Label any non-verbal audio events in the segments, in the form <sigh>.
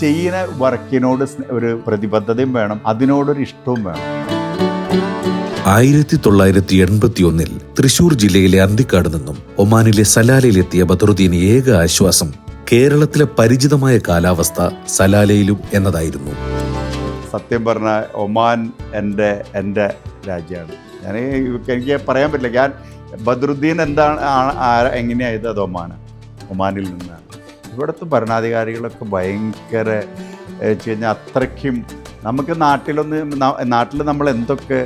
ചെയ്യുന്ന വർക്കിനോട് ഒരു പ്രതിബദ്ധതയും വേണം അതിനോടൊരു ഇഷ്ടവും വേണം. ആയിരത്തി തൊള്ളായിരത്തി എൺപത്തി ഒന്നിൽ തൃശൂർ ജില്ലയിലെ അന്തിക്കാട് നിന്നും ഒമാനിലെ സലാലയിലെത്തിയ ബദറുദ്ദീന് ഏക ആശ്വാസം കേരളത്തിലെ പരിചിതമായ കാലാവസ്ഥ സലാലയിലും എന്നതായിരുന്നു. സത്യം പറഞ്ഞാൽ ഒമാൻ എന്റെ എന്റെ രാജ്യമാണ്. ഞാൻ എനിക്ക് പറയാൻ പറ്റില്ല. ഞാൻ ബദറുദ്ദീൻ എന്താണ് എങ്ങനെയായത് അത് ഒമാനാണ് ഒമാനിൽ നിന്നാണ്. ഇവിടുത്തെ ഭരണാധികാരികളൊക്കെ ഭയങ്കര വെച്ച് കഴിഞ്ഞാൽ അത്രയ്ക്കും നമുക്ക് നാട്ടിലൊന്ന് നാട്ടിൽ നമ്മൾ എന്തൊക്കെ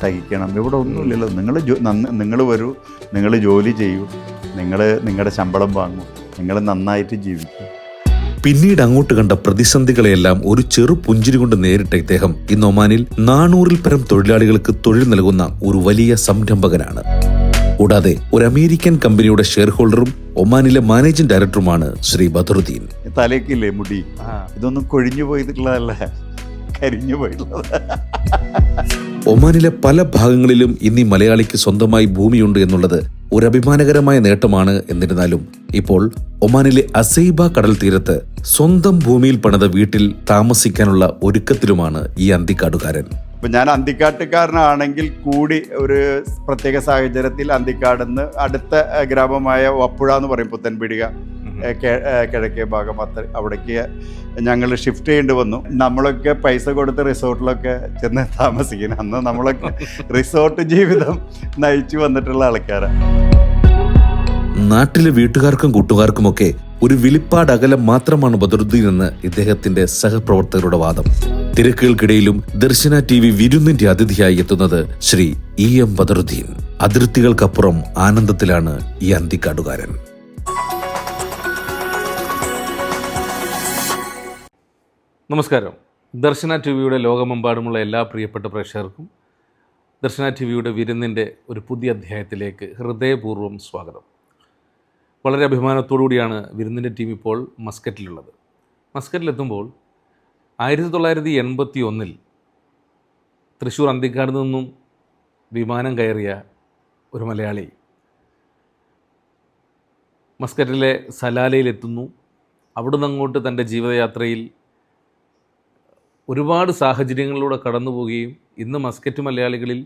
സഹിക്കണം? ഇവിടെ ഒന്നുമില്ലല്ലോ. നിങ്ങൾ നിങ്ങൾ വരൂ നിങ്ങൾ ജോലി ചെയ്യൂ നിങ്ങൾ നിങ്ങളുടെ ശമ്പളം വാങ്ങൂ നിങ്ങൾ നന്നായിട്ട് ജീവിക്കും. പിന്നീട് അങ്ങോട്ട് കണ്ട പ്രതിസന്ധികളെയെല്ലാം ഒരു ചെറു പുഞ്ചിരി കൊണ്ട് നേരിട്ട ഇദ്ദേഹം ഇന്ന് ഒമാനിൽ നാനൂറിൽ പരം തൊഴിലാളികൾക്ക് തൊഴിൽ നൽകുന്ന ഒരു വലിയ സംരംഭകനാണ്. കൂടാതെ ഒരു അമേരിക്കൻ കമ്പനിയുടെ ഷെയർ ഹോൾഡറും ഒമാനിലെ മാനേജിംഗ് ഡയറക്ടറുമാണ് ശ്രീ ബദറുദ്ദീൻ. തലേക്കില്ലേ മുടി? ഇതൊന്നും കൊഴിഞ്ഞു പോയിട്ടുള്ളതല്ല? കരിഞ്ഞു പോയിട്ടുള്ളത്. ഒമാനിലെ പല ഭാഗങ്ങളിലും ഇന്നീ മലയാളിക്ക് സ്വന്തമായി ഭൂമിയുണ്ട് എന്നുള്ളത് ഒരു അഭിമാനകരമായ നേട്ടമാണ് എന്നിരുന്നാലും ഇപ്പോൾ ഒമാനിലെ അസൈബ കടൽ തീരത്ത് സ്വന്തം ഭൂമിയിൽ പണിത വീട്ടിൽ താമസിക്കാനുള്ള ഒരുക്കത്തിലുമാണ് ഈ അന്തിക്കാടുകാരൻ. ഇപ്പൊ ഞാൻ അന്തിക്കാട്ടുകാരനാണെങ്കിൽ കൂടി ഒരു പ്രത്യേക സാഹചര്യത്തിൽ അന്തിക്കാട് നിന്ന് അടുത്ത ഗ്രാമമായ വപ്പുഴ എന്ന് പറയും പുത്തൻപീടിക കിഴക്കേ ഭാഗം അത്ര അവിടേക്ക് ഞങ്ങൾ ഷിഫ്റ്റ് ചെയ്യേണ്ടി വന്നു. നമ്മളൊക്കെ പൈസ കൊടുത്ത് റിസോർട്ടിലൊക്കെ ചെന്ന് താമസിക്കുന്നു. അന്ന് നമ്മളൊക്കെ <laughs> റിസോർട്ട് ജീവിതം നയിച്ചു വന്നിട്ടുള്ള ആൾക്കാരാണ് നാട്ടിലെ വീട്ടുകാർക്കും കൂട്ടുകാർക്കുമൊക്കെ ഒരു വിളിപ്പാട് അകലം മാത്രമാണ് ബദറുദ്ദീൻ എന്ന് ഇദ്ദേഹത്തിന്റെ സഹപ്രവർത്തകരുടെ വാദം. തിരക്കുകൾക്കിടയിലും ദർശന ടി വി വിരുന്നിന്റെ അതിഥിയായി എത്തുന്നത് ശ്രീ ഇ എം ബദറുദ്ദീൻ. അതിർത്തികൾക്കപ്പുറം ആനന്ദത്തിലാണ് ഈ അന്തിക്കാടുകാരൻ. നമസ്കാരം. ദർശന ടി വിയുടെ ലോകമെമ്പാടുമുള്ള എല്ലാ പ്രിയപ്പെട്ട പ്രേക്ഷകർക്കും ദർശന ടി വിയുടെ വിരുന്നിന്റെ ഒരു പുതിയ അധ്യായത്തിലേക്ക് ഹൃദയപൂർവം സ്വാഗതം. വളരെ അഭിമാനത്തോടു കൂടിയാണ് വിരുന്നിന്റെ ടീം ഇപ്പോൾ മസ്കറ്റിലുള്ളത്. മസ്കറ്റിലെത്തുമ്പോൾ ആയിരത്തി തൊള്ളായിരത്തി എൺപത്തി ഒന്നിൽ തൃശ്ശൂർ അന്തിക്കാട് നിന്നും വിമാനം കയറിയ ഒരു മലയാളി മസ്കറ്റിലെ സലാലയിലെത്തുന്നു. അവിടുന്ന് അങ്ങോട്ട് തന്റെ ജീവിതയാത്രയിൽ ഒരുപാട് സാഹചര്യങ്ങളിലൂടെ കടന്നു പോവുകയും ഇന്ന് മസ്കറ്റ് മലയാളികളിൽ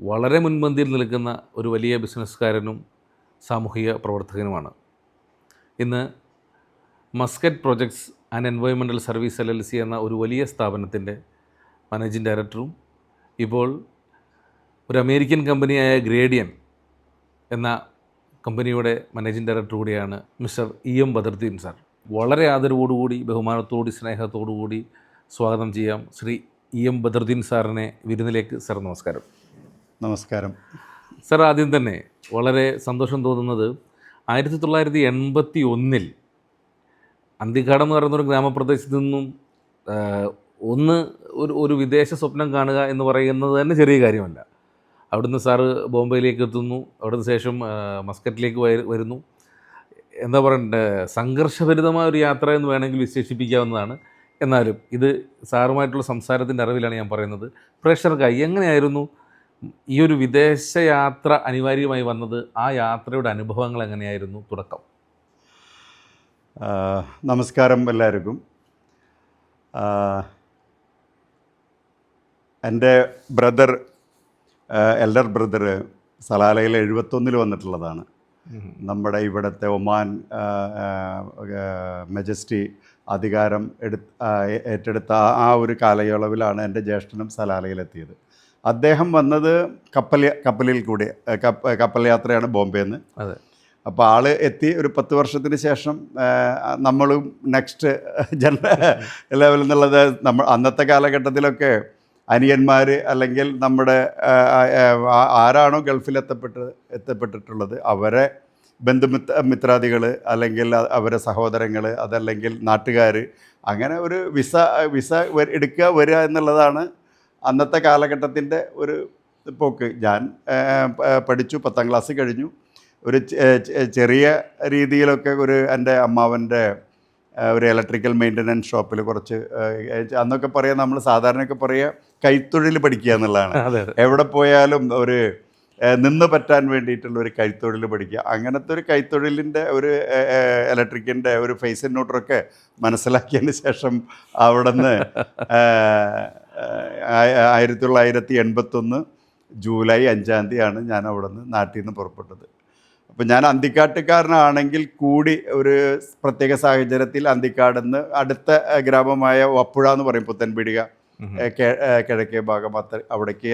വളരെ മുൻപന്തിയിൽ നിൽക്കുന്ന ഒരു വലിയ ബിസിനസ്സുകാരനും സാമൂഹിക പ്രവർത്തകനുമാണ്. ഇന്ന് മസ്കറ്റ് പ്രൊജക്ട്സ് ആൻഡ് എൻവയോൺമെന്റൽ സർവീസ് എൽ എൽ സി എന്ന ഒരു വലിയ സ്ഥാപനത്തിന്റെ മാനേജിംഗ് ഡയറക്ടറും ഇപ്പോൾ ഒരു അമേരിക്കൻ കമ്പനിയായ ഗ്രേഡിയൻ എന്ന കമ്പനിയുടെ മാനേജിംഗ് ഡയറക്ടർ കൂടിയാണ് mister E M Badaruddeen sir. വളരെ ആദരവോടുകൂടി ബഹുമാനത്തോടുകൂടി സ്നേഹത്തോടുകൂടി സ്വാഗതം ചെയ്യാം ശ്രീ ഇ എം ബദർദ്ദീൻ സാറിനെ വിരുന്നിലേക്ക്. സാർ നമസ്കാരം. നമസ്കാരം. സാർ ആദ്യം തന്നെ വളരെ സന്തോഷം തോന്നുന്നത് ആയിരത്തി തൊള്ളായിരത്തി എൺപത്തി ഒന്നിൽ അന്തിക്കാട് എന്ന് പറയുന്ന ഒരു ഗ്രാമപ്രദേശത്ത് നിന്നും ഒന്ന് ഒരു ഒരു വിദേശ സ്വപ്നം കാണുക എന്ന് പറയുന്നത് തന്നെ ചെറിയ കാര്യമല്ല. അവിടുന്ന് സാറ് ബോംബെയിലേക്ക് എത്തുന്നു. അവിടുന്ന് ശേഷം മസ്കറ്റിലേക്ക് വരുന്നു. എന്താ പറയണ്ടേ സംഘർഷഭരിതമായ ഒരു യാത്ര എന്ന് വേണമെങ്കിൽ വിശേഷിപ്പിക്കാവുന്നതാണ്. എന്നാലും ഇത് സാറുമായിട്ടുള്ള സംസാരത്തിന്റെ അറിവിലാണ് ഞാൻ പറയുന്നത്. പ്രേക്ഷകർക്കായി എങ്ങനെയായിരുന്നു ഈ ഒരു വിദേശ യാത്ര അനിവാര്യമായി വന്നത്? ആ യാത്രയുടെ അനുഭവങ്ങൾ എങ്ങനെയായിരുന്നു? തുടക്കം. നമസ്കാരം എല്ലാവർക്കും. എന്റെ ബ്രദർ എൽഡർ ബ്രദർ സലാലയിൽ എഴുപത്തൊന്നിൽ വന്നിട്ടുള്ളതാണ്. നമ്മുടെ ഇവിടുത്തെ ഒമാൻ മെജസ്റ്റി അധികാരം എടു ഏറ്റെടുത്ത ആ- ആ ഒരു കാലയളവിലാണ് എന്റെ ജ്യേഷ്ഠനും സലാലയിലെത്തിയത്. അദ്ദേഹം വന്നത് കപ്പൽ കപ്പലിൽ കൂടി കപ്പൽ യാത്രയാണ് ബോംബെന്ന്. അതെ. അപ്പോൾ ആൾ എത്തി ഒരു പത്ത് വർഷത്തിന് ശേഷം നമ്മളും നെക്സ്റ്റ് ജന ലെവലിൽ നിന്നുള്ളത് നമ്മൾ അന്നത്തെ കാലഘട്ടത്തിലൊക്കെ അനിയന്മാർ അല്ലെങ്കിൽ നമ്മുടെ ആരാണോ ഗൾഫിൽ എത്തപ്പെട്ട് എത്തപ്പെട്ടിട്ടുള്ളത് അവരെ ബന്ധുമിത്ര മിത്രാദികൾ അല്ലെങ്കിൽ അവരെ സഹോദരങ്ങൾ അതല്ലെങ്കിൽ നാട്ടുകാർ അങ്ങനെ ഒരു വിസ വിസ എടുക്കുക വരിക എന്നുള്ളതാണ് അന്നത്തെ കാലഘട്ടത്തിന്റെ ഒരു പോക്ക്. ഞാൻ പഠിച്ചു പത്താം ക്ലാസ് കഴിഞ്ഞു. ഒരു ചെറിയ രീതിയിലൊക്കെ ഒരു എന്റെ അമ്മാവന്റെ ഒരു ഇലക്ട്രിക്കൽ മെയിന്റനൻസ് ഷോപ്പിൽ കുറച്ച് അന്നൊക്കെ പറയാം നമ്മൾ സാധാരണയൊക്കെ പറയുക കൈത്തൊഴിൽ പഠിക്കുക എന്നുള്ളതാണ്. <laughs> എവിടെ പോയാലും ഒരു നിന്ന് പറ്റാൻ വേണ്ടിയിട്ടുള്ള ഒരു കൈത്തൊഴിൽ പഠിക്കുക. അങ്ങനത്തെ ഒരു കൈത്തൊഴിലിന്റെ ഒരു ഇലക്ട്രിക്കിന്റെ ഒരു ഫേസ് ഇൻവെർട്ടറൊക്കെ മനസ്സിലാക്കിയതിന് ശേഷം അവിടെ നിന്ന് ആയിരത്തി തൊള്ളായിരത്തി എൺപത്തൊന്ന് ജൂലൈ അഞ്ചാം തീയതിയാണ് ഞാൻ അവിടെ നിന്ന് നാട്ടിൽ നിന്ന് പുറപ്പെട്ടത്. അപ്പം ഞാൻ അന്തിക്കാട്ടുകാരനാണെങ്കിൽ കൂടി ഒരു പ്രത്യേക സാഹചര്യത്തിൽ അന്തിക്കാട് നിന്ന് അടുത്ത ഗ്രാമമായ വപ്പുഴ എന്ന് പറയും പുത്തൻപീടിക കിഴക്കേ ഭാഗം അത്ര അവിടേക്ക്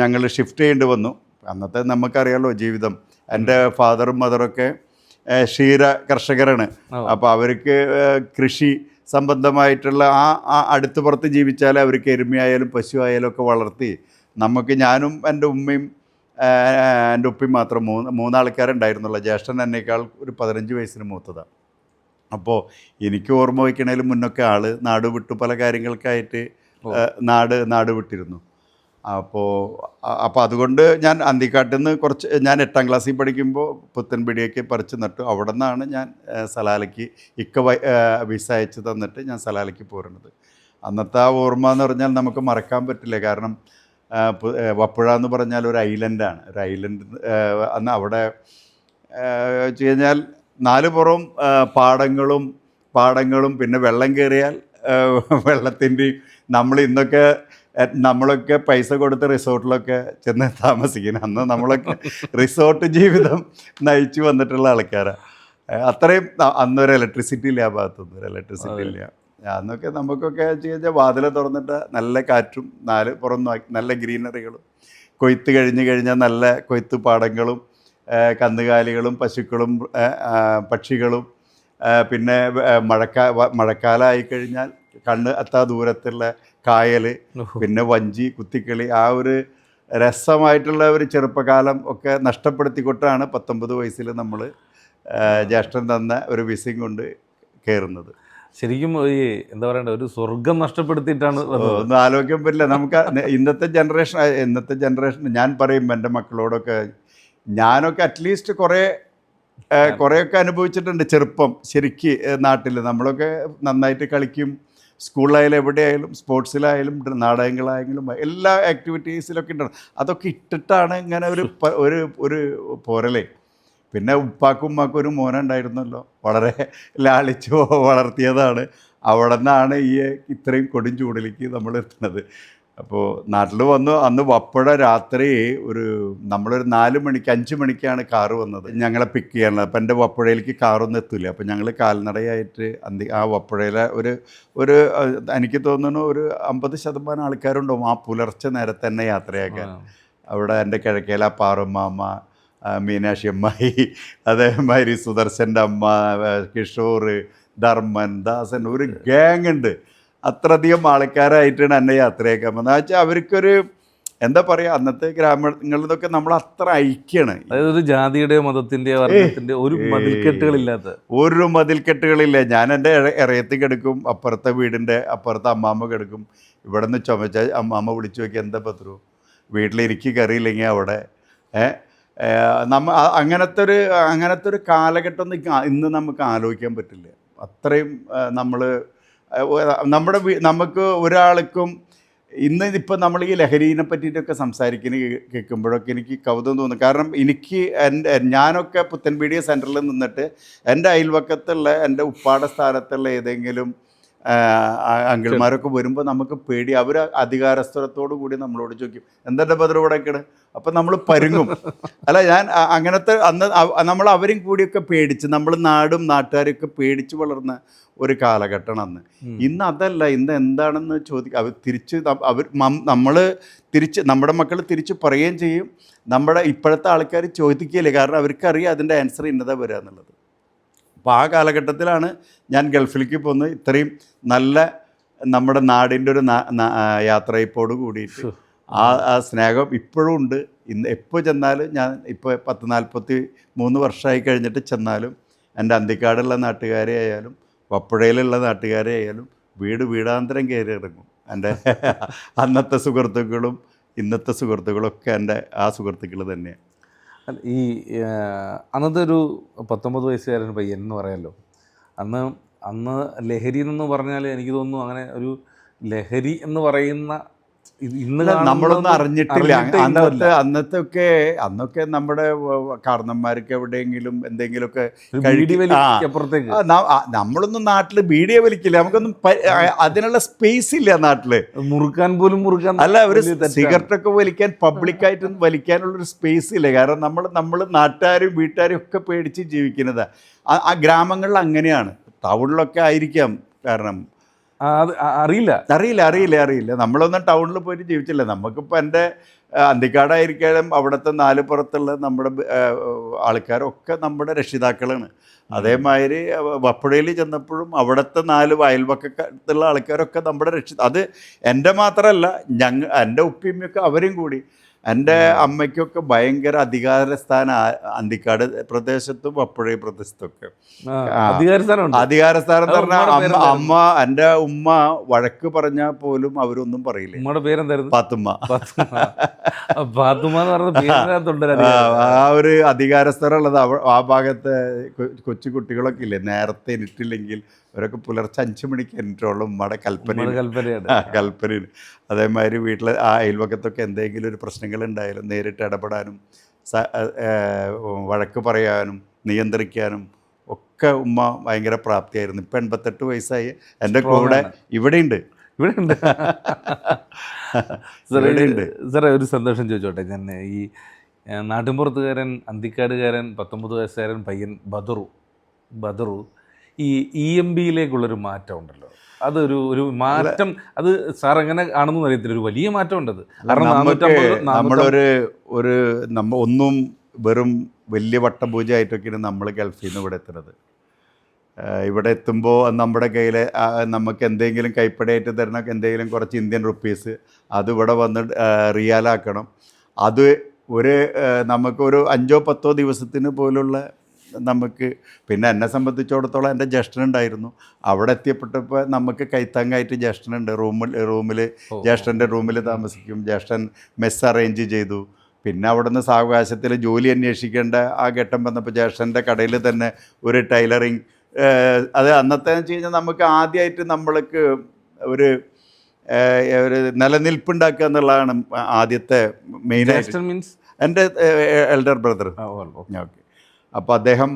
ഞങ്ങൾ ഷിഫ്റ്റ് ചെയ്യേണ്ടി വന്നു. അന്നത്തെ നമുക്കറിയാലോ ജീവിതം. എന്റെ ഫാദറും മദറൊക്കെ ഒക്കെ ക്ഷീര കർഷകരാണ്. അപ്പോൾ അവർക്ക് കൃഷി സംബന്ധമായിട്ടുള്ള ആ ആ അടുത്ത് പുറത്ത് ജീവിച്ചാൽ അവർക്ക് എരുമയായാലും പശു ആയാലും ഒക്കെ വളർത്തി. നമുക്ക് ഞാനും എന്റെ ഉമ്മയും എന്റെ ഉപ്പി മാത്രം മൂന്ന് മൂന്നാൾക്കാരുണ്ടായിരുന്നുള്ളൂ. ജ്യേഷ്ഠൻ എന്നേക്കാൾ ഒരു പതിനഞ്ച് വയസ്സിന് മൂത്തതാണ് അപ്പോൾ എനിക്ക് ഓർമ്മ വയ്ക്കണതിൽ മുന്നൊക്കെ ആൾ നാട് വിട്ടു പല കാര്യങ്ങൾക്കായിട്ട് നാട് നാട് വിട്ടിരുന്നു. അപ്പോൾ അപ്പോൾ അതുകൊണ്ട് ഞാൻ അന്തിക്കാട്ടിൽ നിന്ന് കുറച്ച് ഞാൻ എട്ടാം ക്ലാസ്സിൽ പഠിക്കുമ്പോൾ പുത്തൻപിടിയൊക്കെ പറിച്ച് നട്ടു. അവിടെ നിന്നാണ് ഞാൻ സലാലയ്ക്ക് ഇക്ക വിസ അയച്ച് തന്നിട്ട് ഞാൻ സലാലയ്ക്ക് പോരുന്നത്. അന്നത്തെ ആ ഓർമ്മ എന്ന് പറഞ്ഞാൽ നമുക്ക് മറക്കാൻ പറ്റില്ല. കാരണം വപ്പുഴ എന്ന് പറഞ്ഞാൽ ഒരു ഐലൻഡാണ് ഒരു ഐലൻഡ് അന്ന് അവിടെ വെച്ച് കഴിഞ്ഞാൽ നാല് പുറം പാടങ്ങളും പാടങ്ങളും പിന്നെ വെള്ളം കയറിയാൽ വെള്ളത്തിന്റെയും നമ്മൾ ഇന്നൊക്കെ നമ്മളൊക്കെ പൈസ കൊടുത്ത് റിസോർട്ടിലൊക്കെ ചെന്ന് താമസിക്കുന്നത് അന്ന് നമ്മളൊക്കെ റിസോർട്ട് ജീവിതം നയിച്ചു വന്നിട്ടുള്ള ആൾക്കാരാണ് അത്രയും അന്നൊരു ഇലക്ട്രിസിറ്റി ഇല്ല ആ ഭാഗത്തൊന്നും. ഒരു ഇലക്ട്രിസിറ്റി ഇല്ല. അന്നൊക്കെ നമുക്കൊക്കെ വെച്ച് കഴിഞ്ഞാൽ വാതിൽ തുറന്നിട്ട് നല്ല കാറ്റും നാല് പുറം നല്ല ഗ്രീനറികളും. കൊയ്ത്ത് കഴിഞ്ഞ് കഴിഞ്ഞാൽ നല്ല കൊയ്ത്ത് പാടങ്ങളും കന്നുകാലികളും പശുക്കളും പക്ഷികളും പിന്നെ മഴക്കാ മഴക്കാലമായി കഴിഞ്ഞാൽ കണ്ണ് അത്താ ദൂരത്തുള്ള കായൽ പിന്നെ വഞ്ചി കുത്തിക്കളി ആ ഒരു രസമായിട്ടുള്ള ഒരു ചെറുപ്പകാലം ഒക്കെ നഷ്ടപ്പെടുത്തിക്കൊണ്ടാണ് പത്തൊമ്പത് വയസ്സിൽ നമ്മൾ ജ്യേഷ്ഠൻ തന്ന ഒരു വിസയും കൊണ്ട് കയറുന്നത് ശരിക്കും ഈ എന്താ പറയണ്ട ഒരു സ്വർഗം നഷ്ടപ്പെടുത്തിയിട്ടാണ് ഒന്നും ആലോചിക്കാൻ പറ്റില്ല. നമുക്ക് ഇന്നത്തെ ജനറേഷൻ ഇന്നത്തെ ജനറേഷൻ ഞാൻ പറയും എന്റെ മക്കളോടൊക്കെ ഞാനൊക്കെ അറ്റ്ലീസ്റ്റ് കുറേ കുറേയൊക്കെ അനുഭവിച്ചിട്ടുണ്ട് ചെറുപ്പം. ശരിക്ക് നാട്ടിൽ നമ്മളൊക്കെ നന്നായിട്ട് കളിക്കും. സ്കൂളിലായാലും എവിടെയായാലും സ്പോർട്സിലായാലും നാടകങ്ങളായാലും എല്ലാ ആക്ടിവിറ്റീസിലൊക്കെ ഉണ്ടാവും അതൊക്കെ ഇട്ടിട്ടാണ് ഇങ്ങനെ ഒരു ഒരു ഒരു പോരലേ. പിന്നെ ഉപ്പാക്കും ഉമ്മാക്കും ഒരു മോനുണ്ടായിരുന്നല്ലോ. വളരെ ലാളിച്ച് വളർത്തിയതാണ്. അവിടെ നിന്നാണ് ഈ ഇത്രയും കൊടും ചൂടിലേക്ക് നമ്മൾ എത്തുന്നത് അപ്പോൾ നാട്ടിൽ വന്നു. അന്ന് വപ്പുഴ രാത്രി ഒരു നമ്മളൊരു നാല് മണിക്ക് അഞ്ച് മണിക്കാണ് കാറ് വന്നത്. ഞങ്ങളെ പിക്ക് ചെയ്യാനുള്ളത് അപ്പം എന്റെ വപ്പുഴയിലേക്ക് കാറൊന്നും എത്തില്ല അപ്പം ഞങ്ങൾ കാൽനടയായിട്ട് അന്തി ആ വപ്പുഴയിലെ ഒരു ഒരു എനിക്ക് തോന്നുന്നു ഒരു അമ്പത് ശതമാനം ആൾക്കാരുണ്ടാവും ആ പുലർച്ചെ നേരത്തെ തന്നെ യാത്രയാക്കാൻ അവിടെ എന്റെ കിഴക്കേല പാറുമാമ മീനാക്ഷി അമ്മായി അതേമാതിരി സുദർശന്റെ അമ്മ കിഷോർ ധർമ്മൻ ദാസൻ ഒരു ഗ്യാങ് ഉണ്ട്. അത്രയധികം ആൾക്കാരായിട്ടാണ് എന്നെ യാത്രയാക്കാൻ വന്നത്. വെച്ചാൽ അവർക്കൊരു എന്താ പറയുക അന്നത്തെ ഗ്രാമങ്ങളിലൊക്കെ നമ്മൾ അത്ര ഐക്യാണ്. അതായത് ഒരു ജാതിയുടെയോ മതത്തിന്റെയോ ഒരു മതിൽക്കെട്ടുകളില്ലാത്ത. ഒരു മതിൽക്കെട്ടുകളില്ല. ഞാൻ എന്റെ ഇറയത്ത് കിടക്കും അപ്പുറത്തെ വീടിന്റെ അപ്പുറത്തെ അമ്മാമ്മ കിടക്കും. ഇവിടെ നിന്ന് ചുമച്ച അമ്മാമ്മ വിളിച്ചു നോക്കി എന്താ പത്രു? വീട്ടിലിരിക്കി കറിയില്ലെങ്കിൽ അവിടെ. ഏ ഏ, നമ്മ അങ്ങനത്തെ ഒരു അങ്ങനത്തെ ഒരു കാലഘട്ടം ഇന്ന് നമുക്ക് ആലോചിക്കാൻ പറ്റില്ല. അത്രയും നമ്മൾ നമ്മുടെ നമുക്ക് ഒരാൾക്കും ഇന്ന് ഇപ്പം നമ്മൾ ഈ ലഹരീനെ പറ്റിയിട്ടൊക്കെ സംസാരിക്കുന്ന കേൾക്കുമ്പോഴൊക്കെ എനിക്ക് കൗതുകം തോന്നുന്നു കാരണം എനിക്ക് എന്റെ ഞാനൊക്കെ പുത്തൻപീടിയ സെന്ററിൽ നിന്നിട്ട് എന്റെ അയൽവക്കത്തുള്ള എന്റെ ഉപ്പാട സ്ഥാനത്തുള്ള ഏതെങ്കിലും അങ്കിൾമാരൊക്കെ വരുമ്പോൾ നമുക്ക് പേടി. അവർ അധികാരസ്ഥലത്തോടു കൂടി നമ്മളോട് ചോദിക്കും എന്തെന്റെ ബദർ ഇവിടെ കിട അപ്പം നമ്മൾ പരുങ്ങും. <laughs> അല്ല ഞാൻ അങ്ങനത്തെ അന്ന് നമ്മൾ അവരും കൂടിയൊക്കെ പേടിച്ച് നമ്മൾ നാടും നാട്ടുകാരൊക്കെ പേടിച്ച് വളർന്ന ഒരു കാലഘട്ടമാണ് അന്ന്. ഇന്ന് അതല്ല ഇന്ന് എന്താണെന്ന് ചോദിക്കുക അവർ തിരിച്ച് അവർ നമ്മൾ തിരിച്ച് നമ്മുടെ മക്കൾ തിരിച്ച് പറയുകയും ചെയ്യും. നമ്മുടെ ഇപ്പോഴത്തെ ആൾക്കാർ ചോദിക്കുകയില്ല? കാരണം അവർക്കറിയാം അതിന്റെ ആൻസർ ഇന്നതാ വരിക എന്നുള്ളത് അപ്പോൾ ആ കാലഘട്ടത്തിലാണ് ഞാൻ ഗൾഫിലേക്ക് പോകുന്നത് ഇത്രയും നല്ല നമ്മുടെ നാടിന്റെ ഒരു യാത്രയപ്പോട് കൂടിയിട്ട് ആ ആ സ്നേഹം ഇപ്പോഴും ഉണ്ട്. ഇന്ന് എപ്പോൾ ചെന്നാലും ഞാൻ ഇപ്പോൾ പത്ത് നാൽപ്പത്തി മൂന്ന് വർഷമായി കഴിഞ്ഞിട്ട് ചെന്നാലും എന്റെ അന്തിക്കാടുള്ള നാട്ടുകാരെ ആയാലും വപ്പുഴയിലുള്ള നാട്ടുകാരെ ആയാലും വീട് വീടാന്തരം കയറി ഇറങ്ങും. എന്റെ അന്നത്തെ സുഹൃത്തുക്കളും ഇന്നത്തെ സുഹൃത്തുക്കളൊക്കെ എന്റെ ആ സുഹൃത്തുക്കൾ തന്നെയാണ്. ഈ അന്നത്തെ ഒരു പത്തൊമ്പത് വയസ്സുകാരൻ പയ്യൻ എന്ന് പറയാമല്ലോ അന്ന് അന്ന് ലഹരി എന്ന് പറഞ്ഞാൽ എനിക്ക് തോന്നുന്നു അങ്ങനെ ഒരു ലഹരി എന്ന് പറയുന്ന ഇന്ന് നമ്മളൊന്നും അറിഞ്ഞിട്ടില്ല. അറിഞ്ഞിട്ടേ അന്നത്തെ. അന്നത്തെ ഒക്കെ അന്നൊക്കെ നമ്മുടെ കാരണന്മാർക്ക് എവിടെയെങ്കിലും എന്തെങ്കിലുമൊക്കെ നമ്മളൊന്നും നാട്ടിൽ ബീഡിയെ വലിക്കില്ല. നമുക്കൊന്നും അതിനുള്ള സ്പേസ് ഇല്ല നാട്ടിൽ. മുറുക്കാൻ പോലും മുറുക്കാൻ അല്ല ഒരു സിഗരറ്റൊക്കെ സിഗരറ്റ് ഒക്കെ വലിക്കാൻ പബ്ലിക്കായിട്ട് വലിക്കാനുള്ള ഒരു സ്പേസ് ഇല്ല. കാരണം നമ്മൾ നമ്മൾ നാട്ടുകാരും വീട്ടുകാരും ഒക്കെ പേടിച്ച് ജീവിക്കുന്നത്. ആ- ഗ്രാമങ്ങളിൽ അങ്ങനെയാണ്. ടൗണിലൊക്കെ ആയിരിക്കാം കാരണം. അറിയില്ല. അറിയില്ല അറിയില്ല അറിയില്ല. നമ്മളൊന്നും ടൗണിൽ പോയിട്ട് ജീവിച്ചില്ല. നമുക്കിപ്പോൾ എന്റെ അന്തിക്കാടായിരിക്കാലും അവിടുത്തെ നാല് പുറത്തുള്ള നമ്മുടെ ആൾക്കാരൊക്കെ നമ്മുടെ രക്ഷിതാക്കളാണ്. അതേമാതിരി വപ്പുഴയിൽ ചെന്നപ്പോഴും അവിടുത്തെ നാല് വയൽവക്കത്തുള്ള ആൾക്കാരൊക്കെ നമ്മുടെ രക്ഷി അത് എന്റെ മാത്രമല്ല ഞങ്ങൾ എന്റെ ഉപ്പിയമ്മയൊക്കെ അവരും കൂടി. എന്റെ അമ്മയ്ക്കൊക്കെ ഭയങ്കര അധികാര സ്ഥാനം അന്തിക്കാട് പ്രദേശത്തും അപ്പോഴേ പ്രദേശത്തൊക്കെ. അധികാര സ്ഥാനം എന്ന് പറഞ്ഞാൽ അമ്മ? എന്റെ ഉമ്മ വഴക്ക് പറഞ്ഞാൽ പോലും അവരൊന്നും പറയില്ല. ഉമ്മയുടെ പേരെന്തായിരുന്നു? പാത്തുമ്മ പാത്തുമ്മ ആ, ഒരു അധികാര. സ്ഥലം ഉള്ളത് ആ ഭാഗത്തെ കൊച്ചുകുട്ടികളൊക്കെ കൊച്ചു കുട്ടികളൊക്കെ ഇല്ലേ? നേരത്തെ എനിട്ടില്ലെങ്കിൽ അവരൊക്കെ പുലർച്ചെ അഞ്ച് മണിക്ക് എൻട്രോളും ഉമ്മയുടെ കൽപ്പന കൽപ്പനയാണ്. കൽപ്പനയാണ് അതേമാതിരി വീട്ടിൽ ആ അയൽവക്കത്തൊക്കെ എന്തെങ്കിലും ഒരു പ്രശ്നങ്ങൾ ഉണ്ടായാലും നേരിട്ട് ഇടപെടാനും സ- വഴക്ക് പറയാനും നിയന്ത്രിക്കാനും ഒക്കെ ഉമ്മ ഭയങ്കര പ്രാപ്തിയായിരുന്നു. ഇപ്പം എൺപത്തെട്ട് വയസ്സായി. എന്റെ കൂടെ ഇവിടെയുണ്ട്. ഇവിടെയുണ്ട്. ഇവിടെ <laughs> ഉണ്ട് സാറേ ഇവിടെയുണ്ട്. സാറേ ഒരു സന്തോഷം ചോദിച്ചോട്ടെ. ഞാൻ ഈ നാട്ടിൻപുറത്തുകാരൻ അന്തിക്കാടുകാരൻ പത്തൊമ്പത് വയസ്സുകാരൻ പയ്യൻ ബദറു. ബദറു. ഈ ഇ എം ബിയിലേക്കുള്ളൊരു മാറ്റം ഉണ്ടല്ലോ അതൊരു ഒരു മാറ്റം അത് സാർ എങ്ങനെ ആണെന്ന് അറിയത്തില്ല. ഒരു വലിയ മാറ്റം ഉണ്ട് അത് കാരണം നമുക്ക് നാനൂറ്റമ്പത് നാനൂറ്റമ്പത് നമ്മളൊരു ഒരു നമ്മ ഒന്നും വെറും വലിയ വട്ടപൂജ ആയിട്ടൊക്കെയാണ് നമ്മൾ ഗൾഫിൽ നിന്ന് ഇവിടെ എത്തുന്നത്. ഇവിടെ എത്തുമ്പോൾ നമ്മുടെ കയ്യിൽ നമുക്ക് എന്തെങ്കിലും കൈപ്പടയായിട്ട് തരണം എന്തെങ്കിലും കുറച്ച് ഇന്ത്യൻ റുപ്പീസ് അത് ഇവിടെ വന്ന് റിയാലാക്കണം. അത് ഒരു നമുക്കൊരു അഞ്ചോ പത്തോ ദിവസത്തിന് പോലുള്ള നമുക്ക് പിന്നെ എന്നെ സംബന്ധിച്ചിടത്തോളം എന്റെ ജ്യേഷ്ഠനുണ്ടായിരുന്നു. അവിടെ എത്തിയപ്പെട്ടപ്പോൾ നമുക്ക് കൈത്താങ്ങായിട്ട് ജ്യേഷ്ഠനുണ്ട്. റൂമിൽ റൂമിൽ ജ്യേഷ്ഠന്റെ റൂമിൽ താമസിക്കും. ജ്യേഷ്ഠൻ മെസ്സ് അറേഞ്ച് ചെയ്തു. പിന്നെ അവിടുന്ന് സാവകാശത്തിൽ ജോലി അന്വേഷിക്കേണ്ട ആ ഘട്ടം വന്നപ്പോൾ ജ്യേഷ്ഠന്റെ കടയിൽ തന്നെ ഒരു ടൈലറിങ് അത് അന്നത്തെ വെച്ച് കഴിഞ്ഞാൽ നമുക്ക് ആദ്യമായിട്ട് നമ്മൾക്ക് ഒരു ഒരു നിലനിൽപ്പുണ്ടാക്കുക എന്നുള്ളതാണ് ആദ്യത്തെ ജ്യേഷ്ഠൻ മീൻസ് എന്റെ എൽഡർ ബ്രദർ ഓക്കെ അപ്പോൾ അദ്ദേഹം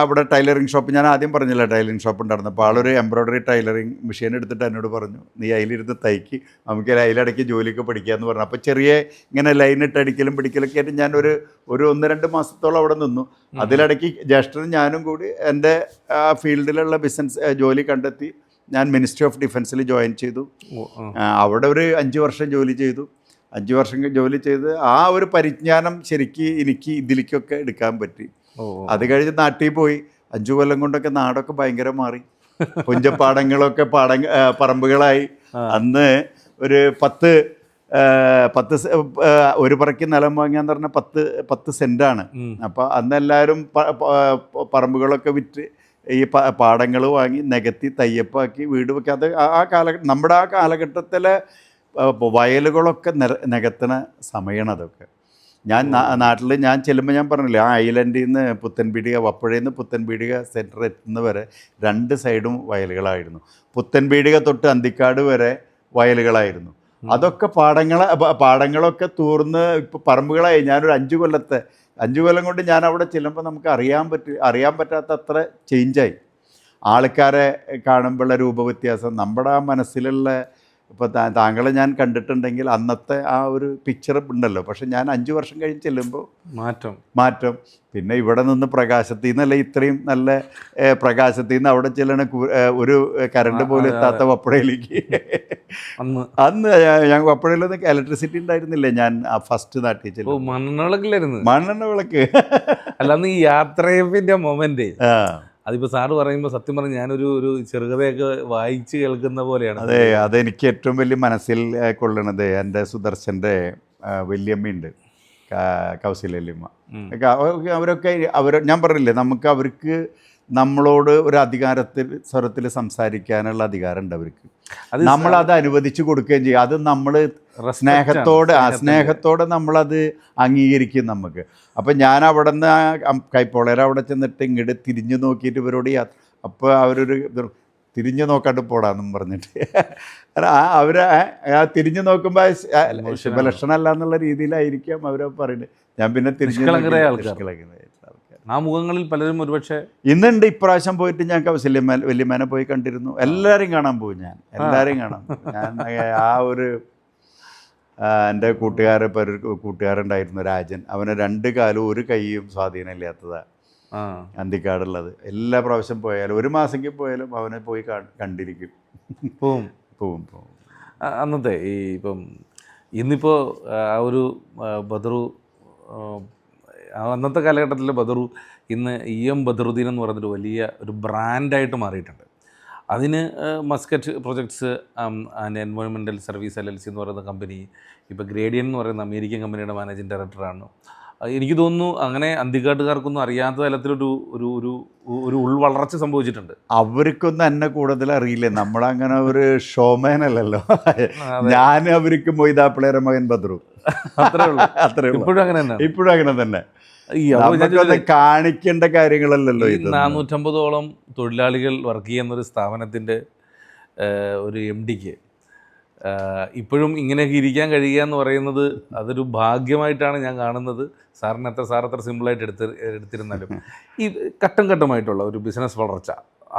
അവിടെ ടൈലറിങ് ഷോപ്പ് ഞാൻ ആദ്യം പറഞ്ഞില്ല ടൈലറിങ് ഷോപ്പ് ഉണ്ടായിരുന്നു. അപ്പോൾ ആളൊരു എംബ്രോയ്ഡറി ടൈലറിങ് മെഷീൻ എടുത്തിട്ട് എന്നോട് പറഞ്ഞു നീ അതിലിരുന്ന് തയ്ക്ക് നമുക്ക് അതിലിടയ്ക്ക് ജോലിയൊക്കെ പഠിക്കാമെന്ന് പറഞ്ഞു. അപ്പോൾ ചെറിയ ഇങ്ങനെ ലൈൻ ഇട്ട് അടിക്കലും പിടിക്കലൊക്കെ ആയിട്ട് ഞാൻ ഒരു ഒരു ഒന്ന് രണ്ട് മാസത്തോളം അവിടെ നിന്നു. അതിലിടയ്ക്ക് ജ്യേഷ്ഠനും ഞാനും കൂടി എന്റെ ആ ഫീൽഡിലുള്ള ബിസിനസ് ജോലി കണ്ടെത്തി. ഞാൻ മിനിസ്ട്രി ഓഫ് ഡിഫൻസിൽ ജോയിൻ ചെയ്തു. അവിടെ ഒരു അഞ്ച് വർഷം ജോലി ചെയ്തു. അഞ്ച് വർഷം ജോലി ചെയ്ത് ആ ഒരു പരിജ്ഞാനം ശരിക്ക് എനിക്ക് ഇതിലേക്കൊക്കെ എടുക്കാൻ പറ്റി. അത് കഴിഞ്ഞ് നാട്ടിൽ പോയി. അഞ്ചു കൊല്ലം കൊണ്ടൊക്കെ നാടൊക്കെ ഭയങ്കര മാറി. പുഞ്ചപ്പാടങ്ങളൊക്കെ പാട പറമ്പുകളായി. അന്ന് ഒരു പത്ത് പത്ത് ഒരു പറയ്ക്ക് നിലം വാങ്ങിയാന്ന് പറഞ്ഞാൽ പത്ത് പത്ത് സെന്റാണ് അപ്പോൾ അന്ന് എല്ലാവരും പറമ്പുകളൊക്കെ വിറ്റ് ഈ പാടങ്ങൾ വാങ്ങി നികത്തി തയ്യപ്പാക്കി വീട് വെക്കുക അത് ആ- കാല കാലഘട്ടം നമ്മുടെ ആ കാലഘട്ടത്തിലെ വയലുകളൊക്കെ നിര നികത്തണ സമയമാണ് അതൊക്കെ. ഞാൻ നാട്ടിൽ ഞാൻ ചെല്ലുമ്പോൾ ഞാൻ പറഞ്ഞില്ലേ ആ ഐലൻഡിൽ നിന്ന് പുത്തൻപീടിക വപ്പുഴയിൽ നിന്ന് പുത്തൻപീടിക സെന്റർ എത്തുന്ന വരെ രണ്ട് സൈഡും വയലുകളായിരുന്നു. പുത്തൻപീടിക തൊട്ട് അന്തിക്കാട് വരെ വയലുകളായിരുന്നു. അതൊക്കെ പാടങ്ങൾ പാടങ്ങളൊക്കെ തൂർന്ന് ഇപ്പോൾ പറമ്പുകളായി. ഞാനൊരു അഞ്ച് കൊല്ലത്തെ അഞ്ച് കൊല്ലം കൊണ്ട് ഞാൻ അവിടെ ചെല്ലുമ്പോൾ നമുക്ക് അറിയാൻ പറ്റി അറിയാൻ പറ്റാത്ത അത്ര ചേഞ്ചായി ആൾക്കാരെ കാണുമ്പോഴുള്ള രൂപവ്യത്യാസം നമ്മുടെ ആ മനസ്സിലുള്ള ഇപ്പോൾ താ താങ്കളെ ഞാൻ കണ്ടിട്ടുണ്ടെങ്കിൽ അന്നത്തെ ആ ഒരു പിക്ചർ ഉണ്ടല്ലോ. പക്ഷെ ഞാൻ അഞ്ച് വർഷം കഴിഞ്ഞ് ചെല്ലുമ്പോൾ മാറ്റം. മാറ്റം. പിന്നെ ഇവിടെ നിന്ന് പ്രകാശത്തിൽ നിന്നല്ല ഇത്രയും നല്ല പ്രകാശത്തിൽ നിന്ന് അവിടെ ചെല്ലണ ഒരു കറണ്ട് പോലും എത്താത്ത വപ്പടയിലേക്ക്. അന്ന്. ഞാൻ വപ്പടയിലൊന്നും ഇലക്ട്രിസിറ്റി ഉണ്ടായിരുന്നില്ല. ഞാൻ ആ ഫസ്റ്റ് നാട്ടിൽ ചെല്ലും മണ്ണെണ്ണ വിളക്ക്. അല്ലാന്ന് ഈ യാത്രയപ്പിന്റെ മൊമെന്റ് ആ അതിപ്പോ സാറ് പറയുമ്പോൾ സത്യം പറഞ്ഞ് ഞാനൊരു ഒരു ചെറുകഥയൊക്കെ വായിച്ച് കേൾക്കുന്ന പോലെയാണ്. അതെ അതെനിക്ക് ഏറ്റവും വലിയ മനസ്സിൽ കൊള്ളണത് എന്റെ സുദർശന്റെ വല്യമ്മയുണ്ട് ക- കൗസല്യമ്മ ഉം. ഒക്കെ അവർക്ക് അവരൊക്കെ അവർ ഞാൻ പറഞ്ഞില്ലേ നമുക്ക് അവർക്ക് നമ്മളോട് ഒരു അധികാരത്തിൽ സ്വരത്തിൽ സംസാരിക്കാനുള്ള അധികാരം ഉണ്ട് അവർക്ക് അത് അനുവദിച്ചു കൊടുക്കുകയും ചെയ്യും. അത് നമ്മൾ സ്നേഹത്തോടെ ആ. സ്നേഹത്തോടെ നമ്മളത് അംഗീകരിക്കും നമുക്ക്. അപ്പം ഞാൻ അവിടെ നിന്ന് കൈപ്പോളേരെ അവിടെ ചെന്നിട്ട് ഇങ്ങോട്ട് തിരിഞ്ഞു നോക്കിയിട്ട് ഇവരോട് അപ്പോൾ അവരൊരു തിരിഞ്ഞു നോക്കാണ്ട് പോടാന്നും പറഞ്ഞിട്ട്. <laughs> അവർ ആ തിരിഞ്ഞു നോക്കുമ്പോൾ ശുഭലക്ഷണമല്ല എന്നുള്ള രീതിയിലായിരിക്കാം അവരെ പറയുന്നത്. ഞാൻ പിന്നെ തിരിഞ്ഞു ആ മുഖങ്ങളിൽ പലരും ഒരുപക്ഷെ ഇന്നുണ്ട് ഇപ്രാവശ്യം പോയിട്ട് ഞാൻ വല്യമ്മ വല്യമ്മേനെ പോയി കണ്ടിരുന്നു. എല്ലാവരെയും കാണാൻ പോകും ഞാൻ. എല്ലാവരെയും കാണാൻ. ഞാൻ ആ ഒരു എന്റെ ഇപ്പോൾ ഒരു കൂട്ടുകാരുണ്ടായിരുന്നു രാജൻ. അവന് രണ്ട് കാലും ഒരു കൈയും സ്വാധീനമില്ലാത്തതാണ് അന്തിക്കാടുള്ളത്. എല്ലാ പ്രാവശ്യം പോയാലും ഒരു മാസമെങ്കിൽ പോയാലും അവനെ പോയി കണ്ടിരിക്കും. പോവും. പോവും പോവും. അന്നത്തെ ഈ ഇപ്പം ഇന്നിപ്പോൾ ആ ഒരു ബദറു അന്നത്തെ കാലഘട്ടത്തിൽ ബദറു ഇന്ന് ഇ എം ബദറുദ്ദീൻ എന്ന് പറഞ്ഞൊരു വലിയ ഒരു ബ്രാൻഡായിട്ട് മാറിയിട്ടുണ്ട്. അതിന് മസ്കറ്റ് പ്രൊജക്ട്സ് ആൻഡ് എൻവയോൺമെന്റൽ സർവീസ് എൽ എൽ സി എന്ന് പറയുന്ന കമ്പനി ഇപ്പോൾ ഗ്രേഡിയൻ എന്ന് പറയുന്ന അമേരിക്കൻ കമ്പനിയുടെ മാനേജിങ് ഡയറക്ടറാണ് എനിക്ക് തോന്നുന്നു അങ്ങനെ അന്തിക്കാട്ടുകാർക്കൊന്നും അറിയാത്ത തലത്തിലൊരു ഒരു ഒരു ഒരു ഉൾവളർച്ച സംഭവിച്ചിട്ടുണ്ട്. അവർക്കൊന്നും എന്നെ കൂടുതൽ അറിയില്ല. നമ്മളങ്ങനെ ഒരു ഷോമാൻ അല്ലല്ലോ. ഞാൻ അവർക്ക് മൊയ്താ പിള്ളേരെ മകൻ ബദ്രു അത്രേ ഇപ്പോഴും അങ്ങനെ തന്നെ ഇപ്പോഴും അങ്ങനെ തന്നെ. കാണിക്കേണ്ട കാര്യങ്ങളല്ലല്ലോ ഇത്. നാനൂറ്റമ്പതോളം തൊഴിലാളികൾ വർക്ക് ചെയ്യുന്ന ഒരു സ്ഥാപനത്തിന്റെ ഒരു എം ഡിക്ക് ഇപ്പോഴും ഇങ്ങനെയൊക്കെ ഇരിക്കാൻ കഴിയുക എന്ന് പറയുന്നത് അതൊരു ഭാഗ്യമായിട്ടാണ് ഞാൻ കാണുന്നത്. സാറിന് എത്ര സാർ എത്ര സിമ്പിളായിട്ട് എടുത്ത് എടുത്തിരുന്നാലും. ഈ ഘട്ടം ഘട്ടമായിട്ടുള്ള ഒരു ബിസിനസ് വളർച്ച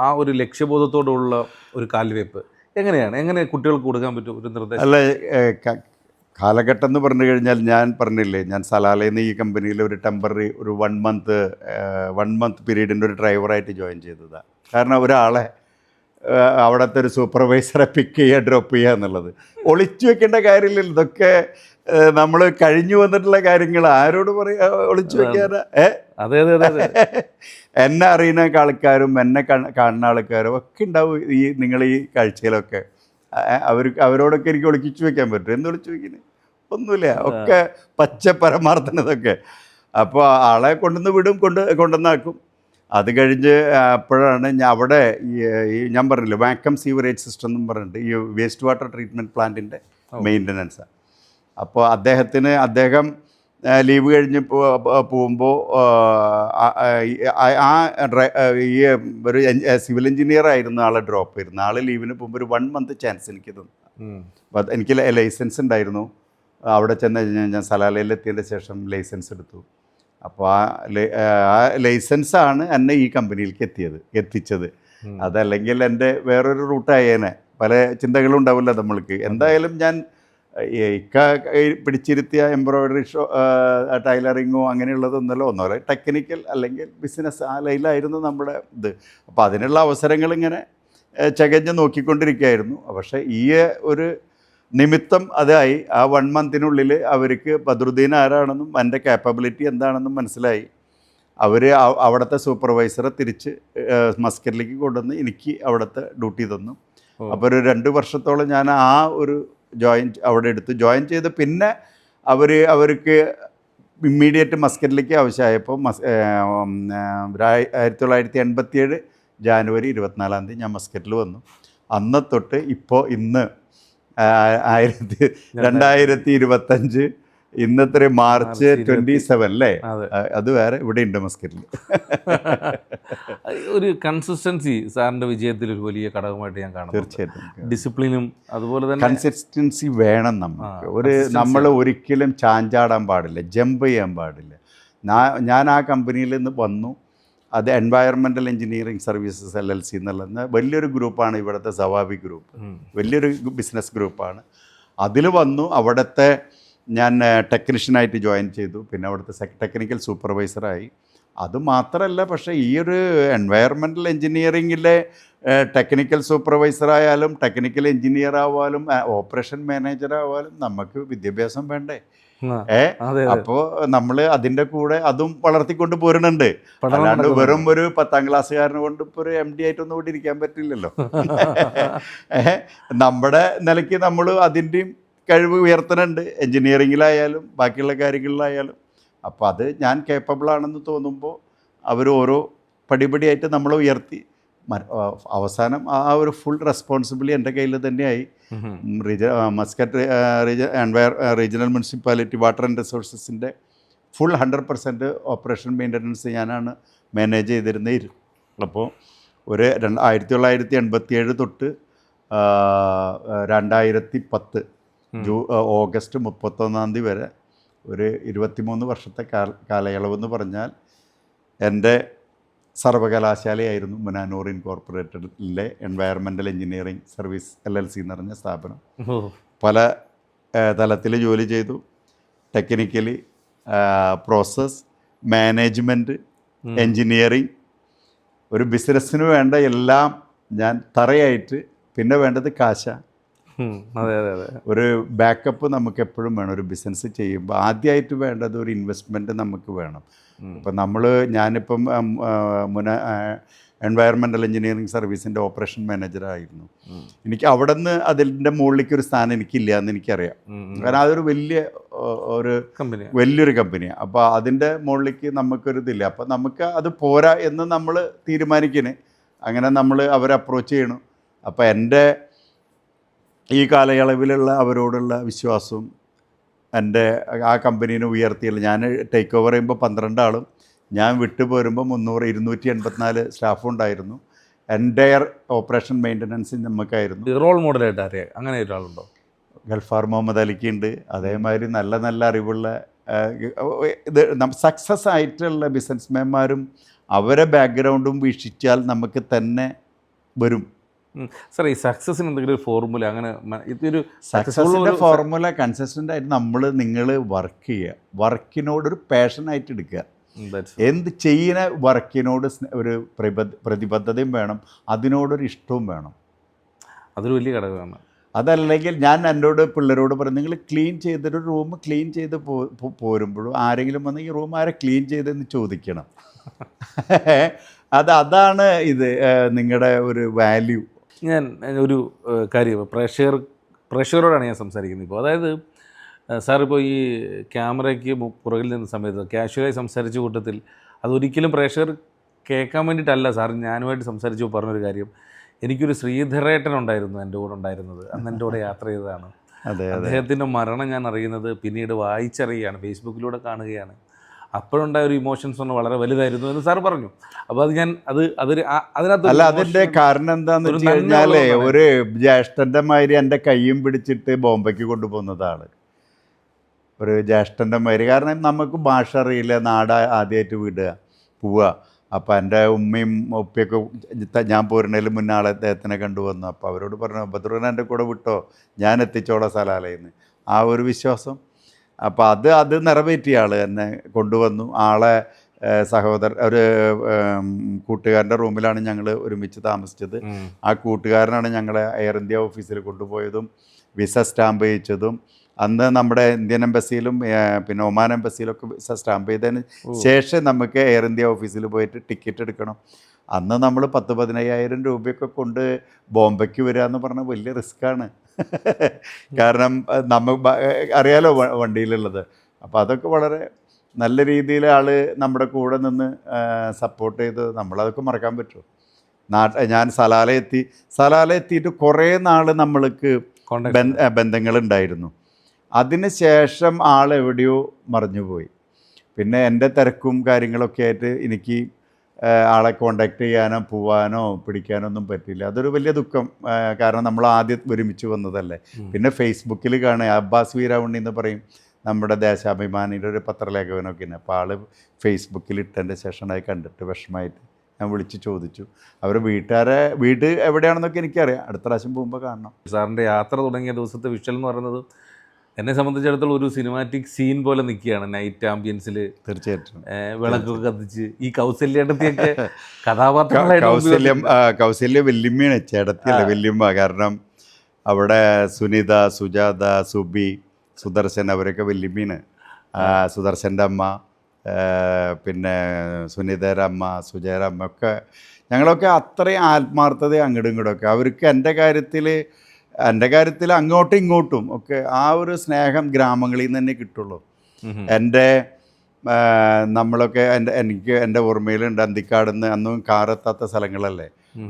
ആ ഒരു ലക്ഷ്യബോധത്തോടുള്ള ഒരു കാൽവയ്പ് എങ്ങനെയാണ്? എങ്ങനെ കുട്ടികൾക്ക് കൊടുക്കാൻ പറ്റും? ഒരു നിർദ്ദേശം. അല്ല കാലഘട്ടം എന്ന് പറഞ്ഞു കഴിഞ്ഞാൽ ഞാൻ പറഞ്ഞില്ലേ ഞാൻ സലാലയിൽ നിന്ന് ഈ കമ്പനിയിൽ ഒരു ടെമ്പററി ഒരു വൺ മന്ത് വൺ മന്ത് പീരീഡിന്റെ ഒരു ഡ്രൈവറായിട്ട് ജോയിൻ ചെയ്തതാണ് കാരണം ഒരാളെ അവിടുത്തെ ഒരു സൂപ്പർവൈസറെ പിക്ക് ചെയ്യുക ഡ്രോപ്പ് ചെയ്യുക എന്നുള്ളത്. ഒളിച്ചു വെക്കേണ്ട കാര്യമില്ല. ഇതൊക്കെ നമ്മൾ കഴിഞ്ഞു വന്നിട്ടുള്ള കാര്യങ്ങൾ. ആരോട് പറയാ ഒളിച്ചു വെക്കാനാ? ഏ? അതെ അതെ അതെ <laughs> എന്നെ അറിയുന്ന ആൾക്കാരും എന്നെ കാണുന്ന ആൾക്കാരും ഒക്കെ ഉണ്ടാവും ഈ നിങ്ങൾ ഈ കാഴ്ചയിലൊക്കെ. അവർ അവരോടൊക്കെ എനിക്ക് ഒളിച്ചു വെക്കാൻ പറ്റും. എന്ത് ഒളിച്ചു വെക്കുന്നത് ഒന്നുമില്ല. ഒക്കെ പച്ച പരമാർത്ഥനതൊക്കെ അപ്പോൾ ആളെ കൊണ്ടുവന്ന് വിടും കൊണ്ട് കൊണ്ടുവന്നാക്കും. അത് കഴിഞ്ഞ് അപ്പോഴാണ് ഞാൻ അവിടെ ഈ ഞാൻ പറഞ്ഞില്ലേ വാക്കം സീവറേജ് സിസ്റ്റം എന്നും പറഞ്ഞിട്ട് ഈ വേസ്റ്റ് വാട്ടർ ട്രീറ്റ്മെന്റ് പ്ലാന്റിന്റെ മെയിന്റനൻസ്. അപ്പോൾ അദ്ദേഹത്തിന് അദ്ദേഹം ലീവ് കഴിഞ്ഞ് പോകുമ്പോൾ ആ ഈ ഒരു സിവിൽ എഞ്ചിനീയർ ആയിരുന്നു ആളെ ഡ്രോപ്പ് ആയിരുന്നു ആൾ ലീവിന് പോകുമ്പോൾ ഒരു വൺ മന്ത് ചാൻസ് എനിക്ക് തന്നു. അപ്പോൾ എനിക്ക് ലൈസൻസ് ഉണ്ടായിരുന്നു. അവിടെ ചെന്ന് കഴിഞ്ഞാൽ ഞാൻ സലാലയിൽ എത്തിയതിന്റെ ശേഷം ലൈസൻസ് എടുത്തു. അപ്പോൾ ആ ആ ലൈസൻസാണ് എന്നെ ഈ കമ്പനിയിലേക്ക് എത്തിയത് എത്തിച്ചത്. അതല്ലെങ്കിൽ എന്റെ വേറൊരു റൂട്ടായേനെ പല ചിന്തകളും ഉണ്ടാവില്ല നമ്മൾക്ക്. എന്തായാലും ഞാൻ ഇക്ക പിടിച്ചിരുത്തിയ എംബ്രോയിഡറി ഷോ ടൈലറിങ്ങോ അങ്ങനെയുള്ളതൊന്നല്ല ഒന്നുമല്ല ടെക്നിക്കൽ അല്ലെങ്കിൽ ബിസിനസ് ആ ലൈനിലായിരുന്നു നമ്മുടെ ഇത്. അപ്പോൾ അതിനുള്ള അവസരങ്ങൾ ഇങ്ങനെ ചകഞ്ഞ് നോക്കിക്കൊണ്ടിരിക്കുകയായിരുന്നു. പക്ഷേ ഈ ഒരു നിമിത്തം അതായി ആ വൺ മന്തിനുള്ളിൽ അവർക്ക് ബദ്രുദ്ദീൻ ആരാണെന്നും എന്റെ കാപ്പബിലിറ്റി എന്താണെന്നും മനസ്സിലായി. അവർ അവിടുത്തെ സൂപ്പർവൈസറെ തിരിച്ച് മസ്കറ്റിലേക്ക് കൊണ്ടുവന്ന് എനിക്ക് അവിടുത്തെ ഡ്യൂട്ടി തന്നു. അപ്പോൾ ഒരു രണ്ട് വർഷത്തോളം ഞാൻ ആ ഒരു ജോയിൻ അവിടെ എടുത്ത് ജോയിൻ ചെയ്ത് പിന്നെ അവർ അവർക്ക് ഇമ്മീഡിയറ്റ് മസ്കറ്റിലേക്ക് ആവശ്യമായപ്പോൾ മസ് ആയിരത്തി തൊള്ളായിരത്തി എൺപത്തിയേഴ് ജാനുവരി ഇരുപത്തിനാലാം തീയതി ഞാൻ മസ്കറ്റിൽ വന്നു. അന്ന് തൊട്ട് ഇപ്പോൾ ഇന്ന് ആയിരത്തി രണ്ടായിരത്തി ഇരുപത്തഞ്ച് ഇന്നത്തെ മാർച്ച് ട്വന്റി സെവൻ അല്ലേ? അത്. വേറെ ഇവിടെ ഉണ്ട് മസ്കറ്റിൽ <laughs> ഒരു കൺസിസ്റ്റൻസി സാറിന്റെ വിജയത്തിൽ ഒരു വലിയ ഘടകമായിട്ട് ഞാൻ കാണുന്നു തീർച്ചയായിട്ടും. ഡിസിപ്ലിനും അതുപോലെ തന്നെ കൺസിസ്റ്റൻസി വേണം നമുക്ക്. ഒരു നമ്മൾ ഒരിക്കലും ചാഞ്ചാടാൻ പാടില്ല ജമ്പ് ചെയ്യാൻ പാടില്ല. ഞാൻ ആ കമ്പനിയിൽ നിന്ന് വന്നു. അത് environmental engineering services L L C എന്നുള്ളത് വലിയൊരു ഗ്രൂപ്പാണ് ഇവിടുത്തെ സവാബി ഗ്രൂപ്പ്. വലിയൊരു ബിസിനസ് ഗ്രൂപ്പാണ്. അതിൽ വന്നു അവിടുത്തെ ഞാൻ ടെക്നീഷ്യനായിട്ട് ജോയിൻ ചെയ്തു. പിന്നെ അവിടുത്തെ ടെക്നിക്കൽ സൂപ്പർവൈസറായി. അത് മാത്രമല്ല പക്ഷേ ഈ ഒരു എൻവയറമെന്റൽ എഞ്ചിനീയറിങ്ങിലെ ടെക്നിക്കൽ സൂപ്പർവൈസറായാലും ടെക്നിക്കൽ എഞ്ചിനീയർ ആവാലും ഓപ്പറേഷൻ മാനേജർ ആവാലും നമുക്ക് വിദ്യാഭ്യാസം വേണ്ടേ? ഏ അതെ നമ്മൾ അതിന്റെ കൂടെ അതും വളർത്തിക്കൊണ്ട് പോരുന്നുണ്ട്. അല്ലാണ്ട് വെറും ഒരു പത്താം ക്ലാസ്സുകാരനെ കൊണ്ട് ഇപ്പൊ ഒരു എം ഡി ആയിട്ടൊന്നും കൂടി ഇരിക്കാൻ പറ്റില്ലല്ലോ. <laughs> നമ്മുടെ നിലയ്ക്ക് നമ്മൾ അതിന്റെയും കഴിവ് ഉയർത്തുന്നുണ്ട് എൻജിനീയറിങ്ങിലായാലും ബാക്കിയുള്ള കാര്യങ്ങളിലായാലും. അപ്പോൾ അത് ഞാൻ കേപ്പബിൾ ആണെന്ന് തോന്നുമ്പോൾ അവർ ഓരോ പടിപടിയായിട്ട് നമ്മളെ ഉയർത്തി അവസാനം ആ ഒരു ഫുൾ റെസ്പോൺസിബിലിറ്റി എന്റെ കയ്യിൽ തന്നെയായി. റീജ മസ്കറ്റ് റീജ എൻവയർ regional municipality water and റിസോഴ്സസിന്റെ full hundred percent operation maintenance ഞാനാണ് മാനേജ് ചെയ്തിരുന്നത് അപ്പോൾ ഒരു രണ്ട് ആയിരത്തി തൊള്ളായിരത്തി എൺപത്തി ഏഴ് തൊട്ട് രണ്ടായിരത്തി പത്ത് ജൂ ഓഗസ്റ്റ് മുപ്പത്തൊന്നാം തീയതി വരെ ഒരു ഇരുപത്തിമൂന്ന് വർഷത്തെ കാല കാലയളവ് എന്ന് പറഞ്ഞാൽ എന്റെ സർവകലാശാലയായിരുന്നു മുനാനൂർ ഇൻകോർപ്പറേറ്റഡിലെ environmental engineering service L L C എന്ന് പറഞ്ഞ സ്ഥാപനം. പല തലത്തിൽ ജോലി ചെയ്തു. ടെക്നിക്കലി പ്രോസസ് മാനേജ്മെന്റ് എൻജിനീയറിങ് ഒരു ബിസിനസ്സിന് വേണ്ട എല്ലാം ഞാൻ തറയായിട്ട് പിന്നെ വേണ്ടത് കാശ. ഉം, അതെ അതെ അതെ ഒരു ബാക്കപ്പ് നമുക്ക് എപ്പോഴും വേണം. ഒരു ബിസിനസ് ചെയ്യുമ്പോൾ ആദ്യമായിട്ട് വേണ്ടത് ഒരു ഇൻവെസ്റ്റ്മെന്റ് നമുക്ക് വേണം. ഇപ്പം നമ്മൾ ഞാനിപ്പം മുന എൻവയറമെന്റൽ എഞ്ചിനീയറിംഗ് സർവീസിന്റെ ഓപ്പറേഷൻ മാനേജറായിരുന്നു എനിക്ക് അവിടെ നിന്ന് അതിന്റെ മുകളിലേക്ക് ഒരു സ്ഥാനം എനിക്കില്ല എന്ന് എനിക്കറിയാം. കാരണം അതൊരു വലിയ ഒരു കമ്പനി വലിയൊരു കമ്പനിയാണ് അപ്പോൾ അതിന്റെ മുകളിലേക്ക് നമുക്കൊരു ഇതില്ല. അപ്പോൾ നമുക്ക് അത് പോരാ എന്ന് നമ്മൾ തീരുമാനിക്കണേ. അങ്ങനെ നമ്മൾ അവരെ അപ്രോച്ച് ചെയ്യണം. അപ്പോൾ എന്റെ ഈ കാലയളവിലുള്ള അവരോടുള്ള വിശ്വാസവും എന്റെ ആ കമ്പനീനെ ഉയർത്തിയില്ല. ഞാൻ ടേക്ക് ഓവർ ചെയ്യുമ്പോൾ പന്ത്രണ്ട് ആളും ഞാൻ വിട്ടു പോരുമ്പോൾ മുന്നൂറ് ഇരുന്നൂറ്റി എൺപത്തിനാല് സ്റ്റാഫും ഉണ്ടായിരുന്നു. എന്റയർ ഓപ്പറേഷൻ മെയിന്റനൻസ് നമുക്കായിരുന്നു റോൾ മോഡലായിട്ട് അറിയാം അങ്ങനെ ഒരാളുണ്ടോ? ഗൾഫാർ മുഹമ്മദ് അലിക്ക് ഉണ്ട്. അതേമാതിരി നല്ല നല്ല അറിവുള്ള ഇത് സക്സസ് ആയിട്ടുള്ള ബിസിനസ്മാൻമാരും അവരെ ബാക്ക്ഗ്രൗണ്ടും വീക്ഷിച്ചാൽ നമുക്ക് തന്നെ വരും. സാർ ഈ സക്സസിന് എന്തെങ്കിലും ഒരു ഫോർമുല അങ്ങനെ ഇതൊരു സക്സസിന്റെ ഫോർമുല കൺസിസ്റ്റന്റ് ആയിട്ട് നമ്മൾ നിങ്ങൾ വർക്ക് ചെയ്യുക. വർക്കിനോടൊരു പാഷനായിട്ട് എടുക്കുക. എന്ത് ചെയ്യുന്ന വർക്കിനോട് ഒരു പ്രതിബദ്ധ പ്രതിബദ്ധതയും വേണം. അതിനോടൊരു ഇഷ്ടവും വേണം. അതൊരു വലിയ ഘടകമാണ്. അതല്ലെങ്കിൽ ഞാൻ എന്നോട് പിള്ളേരോട് പറഞ്ഞു നിങ്ങൾ ക്ലീൻ ചെയ്തൊരു റൂം ക്ലീൻ ചെയ്ത് പോരുമ്പോഴും ആരെങ്കിലും വന്ന് ഈ റൂം ആരെ ക്ലീൻ ചെയ്തെന്ന് ചോദിക്കണം. <laughs> അത് അതാണ് ഇത് നിങ്ങളുടെ ഒരു വാല്യൂ ഞാൻ ഒരു കാര്യം പ്രഷർ പ്രേക്ഷകരോടാണ് ഞാൻ സംസാരിക്കുന്നത് ഇപ്പോൾ. അതായത് സാറിപ്പോൾ സാർ ഇപ്പോൾ ഈ ക്യാമറയ്ക്ക് പുറകിൽ നിന്ന സമയത്ത് കാഷ്വലായി സംസാരിച്ച കൂട്ടത്തിൽ അതൊരിക്കലും പ്രഷർ കേൾക്കാൻ വേണ്ടിയിട്ടല്ല സാർ ഞാനുമായിട്ട് സംസാരിച്ചു പറഞ്ഞൊരു കാര്യം. എനിക്കൊരു ശ്രീധരേട്ടൻ ഉണ്ടായിരുന്നു എന്റെ കൂടെ ഉണ്ടായിരുന്നത്. അന്ന് എന്റെ കൂടെ യാത്ര ചെയ്തതാണ്. അദ്ദേഹത്തിന്റെ മരണം ഞാൻ അറിയുന്നത് പിന്നീട് വായിച്ചറിയുകയാണ്. ഫേസ്ബുക്കിലൂടെ കാണുകയാണ്. അപ്പോഴുണ്ടായ ഒരു ഇമോഷൻസ് ഒന്ന് വളരെ വലുതായിരുന്നു എന്ന് സാർ പറഞ്ഞു. അപ്പോൾ അത് ഞാൻ അത് അതൊരു അതിനകത്ത് അല്ല അതിന്റെ കാരണം എന്താണെന്ന് വെച്ച് കഴിഞ്ഞാലേ ഒരു ജ്യേഷ്ഠന്റെ മാതിരി എന്റെ കയ്യും പിടിച്ചിട്ട് ബോംബെക്ക് കൊണ്ടുപോകുന്നതാണ് ഒരു ജ്യേഷ്ഠന്റെ മാതിരി. കാരണം നമുക്ക് ഭാഷ അറിയില്ല നാട് ആദ്യമായിട്ട് വിടുക പോവുക. അപ്പോൾ എന്റെ ഉമ്മയും ഉപ്പയൊക്കെ ഞാൻ പോരുന്നതിൽ മുന്നാളെ അദ്ദേഹത്തിനെ കണ്ടുവന്നു. അപ്പോൾ അവരോട് പറഞ്ഞു ഭദ്രൻ എന്റെ കൂടെ വിട്ടോ? ഞാൻ എത്തിച്ചോളാം സലാലയെന്ന്. ആ ഒരു വിശ്വാസം അപ്പോൾ അത് അത് നിറവേറ്റിയ ആൾ എന്നെ കൊണ്ടുവന്നു. ആളെ സഹോദര സഹോദരൻ ഒരു കൂട്ടുകാരന്റെ റൂമിലാണ് ഞങ്ങൾ ഒരുമിച്ച് താമസിച്ചത്. ആ കൂട്ടുകാരനാണ് ഞങ്ങളെ എയർ ഇന്ത്യ ഓഫീസിൽ കൊണ്ടുപോയതും വിസ സ്റ്റാമ്പ് ചെയ്യിച്ചതും. അന്ന് നമ്മുടെ ഇന്ത്യൻ എംബസിയിലും പിന്നെ ഒമാൻ എംബസിയിലൊക്കെ വിസ സ്റ്റാമ്പ് ചെയ്തതിന് ശേഷം നമുക്ക് എയർ ഇന്ത്യ ഓഫീസിൽ പോയിട്ട് ടിക്കറ്റ് എടുക്കണം. അന്ന് നമ്മൾ പത്ത് പതിനയ്യായിരം രൂപയൊക്കെ കൊണ്ട് ബോംബെക്ക് വരിക എന്ന് പറഞ്ഞാൽ വലിയ റിസ്ക്കാണ്. <laughs> കാരണം നമ്മ അറിയാലോ വണ്ടിയിലുള്ളത്. അപ്പോൾ അതൊക്കെ വളരെ നല്ല രീതിയിൽ ആൾ നമ്മുടെ കൂടെ നിന്ന് സപ്പോർട്ട് ചെയ്ത് നമ്മളതൊക്കെ മറക്കാൻ പറ്റുമോ നാട്ട ഞാൻ സലാല എത്തി സലാല എത്തിയിട്ട് കുറേ നാൾ നമ്മൾക്ക് ബന്ധങ്ങൾ ഉണ്ടായിരുന്നു അതിനുശേഷം അതിന് ശേഷം ആൾ എവിടെയോ മറിഞ്ഞുപോയി. പിന്നെ എന്റെ തിരക്കും കാര്യങ്ങളൊക്കെ ആയിട്ട് എനിക്ക് ആളെ കോണ്ടാക്ട് ചെയ്യാനോ പോവാനോ പിടിക്കാനോ ഒന്നും പറ്റില്ല അതൊരു വലിയ ദുഃഖം. കാരണം നമ്മൾ ആദ്യം ഒരുമിച്ച് വന്നതല്ലേ. പിന്നെ ഫേസ്ബുക്കിൽ കാണുക. അബ്ബാസ് വീരാവണ്ണി എന്ന് പറയും നമ്മുടെ ദേശാഭിമാനിയുടെ ഒരു പത്രലേഖകനൊക്കെ ഉണ്ട് അപ്പോൾ ആൾ ഫേസ്ബുക്കിൽ ഇട്ടതിന്റെ ശേഷമായി അത് കണ്ടിട്ട് വിഷമമായിട്ട് ഞാൻ വിളിച്ച് ചോദിച്ചു. അവർ വീട്ടുകാരെ വീട് എവിടെയാണെന്നൊക്കെ എനിക്കറിയാം. അടുത്ത പ്രാവശ്യം പോകുമ്പോൾ കാണണം. സാറിന്റെ യാത്ര തുടങ്ങിയ ദിവസത്തെ വിഷ്വൽ എന്ന് പറയുന്നത് എന്നെ സംബന്ധിച്ചിടത്തോളം ഒരു സിനിമാറ്റിക് സീൻ പോലെ നിൽക്കുകയാണ് നൈറ്റ് ആംബിയൻസിൽ തീർച്ചയായിട്ടും. വിളക്കൊക്കെ കത്തിച്ച്. ഈ കൗസല്യേട്ടത്തിയൊക്കെ <laughs> കഥാപാത്രങ്ങളെ കഥാപാത്രങ്ങളായിട്ട് കൗസല്യം കൗസല്യ വല്യമ്മയാണ് ചേടത്തിയല്ല വല്യമ്മ കാരണം അവിടെ സുനിത സുജാത സുബി സുദർശൻ അവരൊക്കെ വല്യമ്മയാണ് സുദർശന്റെ അമ്മ പിന്നെ സുനിതയുടെ അമ്മ സുജയുടെ അമ്മ ഒക്കെ ഞങ്ങളൊക്കെ അത്രയും ആത്മാർത്ഥത അങ്ങോട്ടും ഇങ്ങോട്ടും ഒക്കെ. അവർക്ക് എന്റെ കാര്യത്തിൽ എന്റെ കാര്യത്തിൽ അങ്ങോട്ടും ഇങ്ങോട്ടും ഒക്കെ ആ ഒരു സ്നേഹം ഗ്രാമങ്ങളിൽ നിന്ന് തന്നെ കിട്ടുള്ളൂ. എന്റെ നമ്മളൊക്കെ എന്റെ എനിക്ക് എന്റെ ഓർമ്മയിലുണ്ട് അന്തിക്കാട് നിന്ന് അന്നും കാറെത്താത്ത സ്ഥലങ്ങളല്ലേ?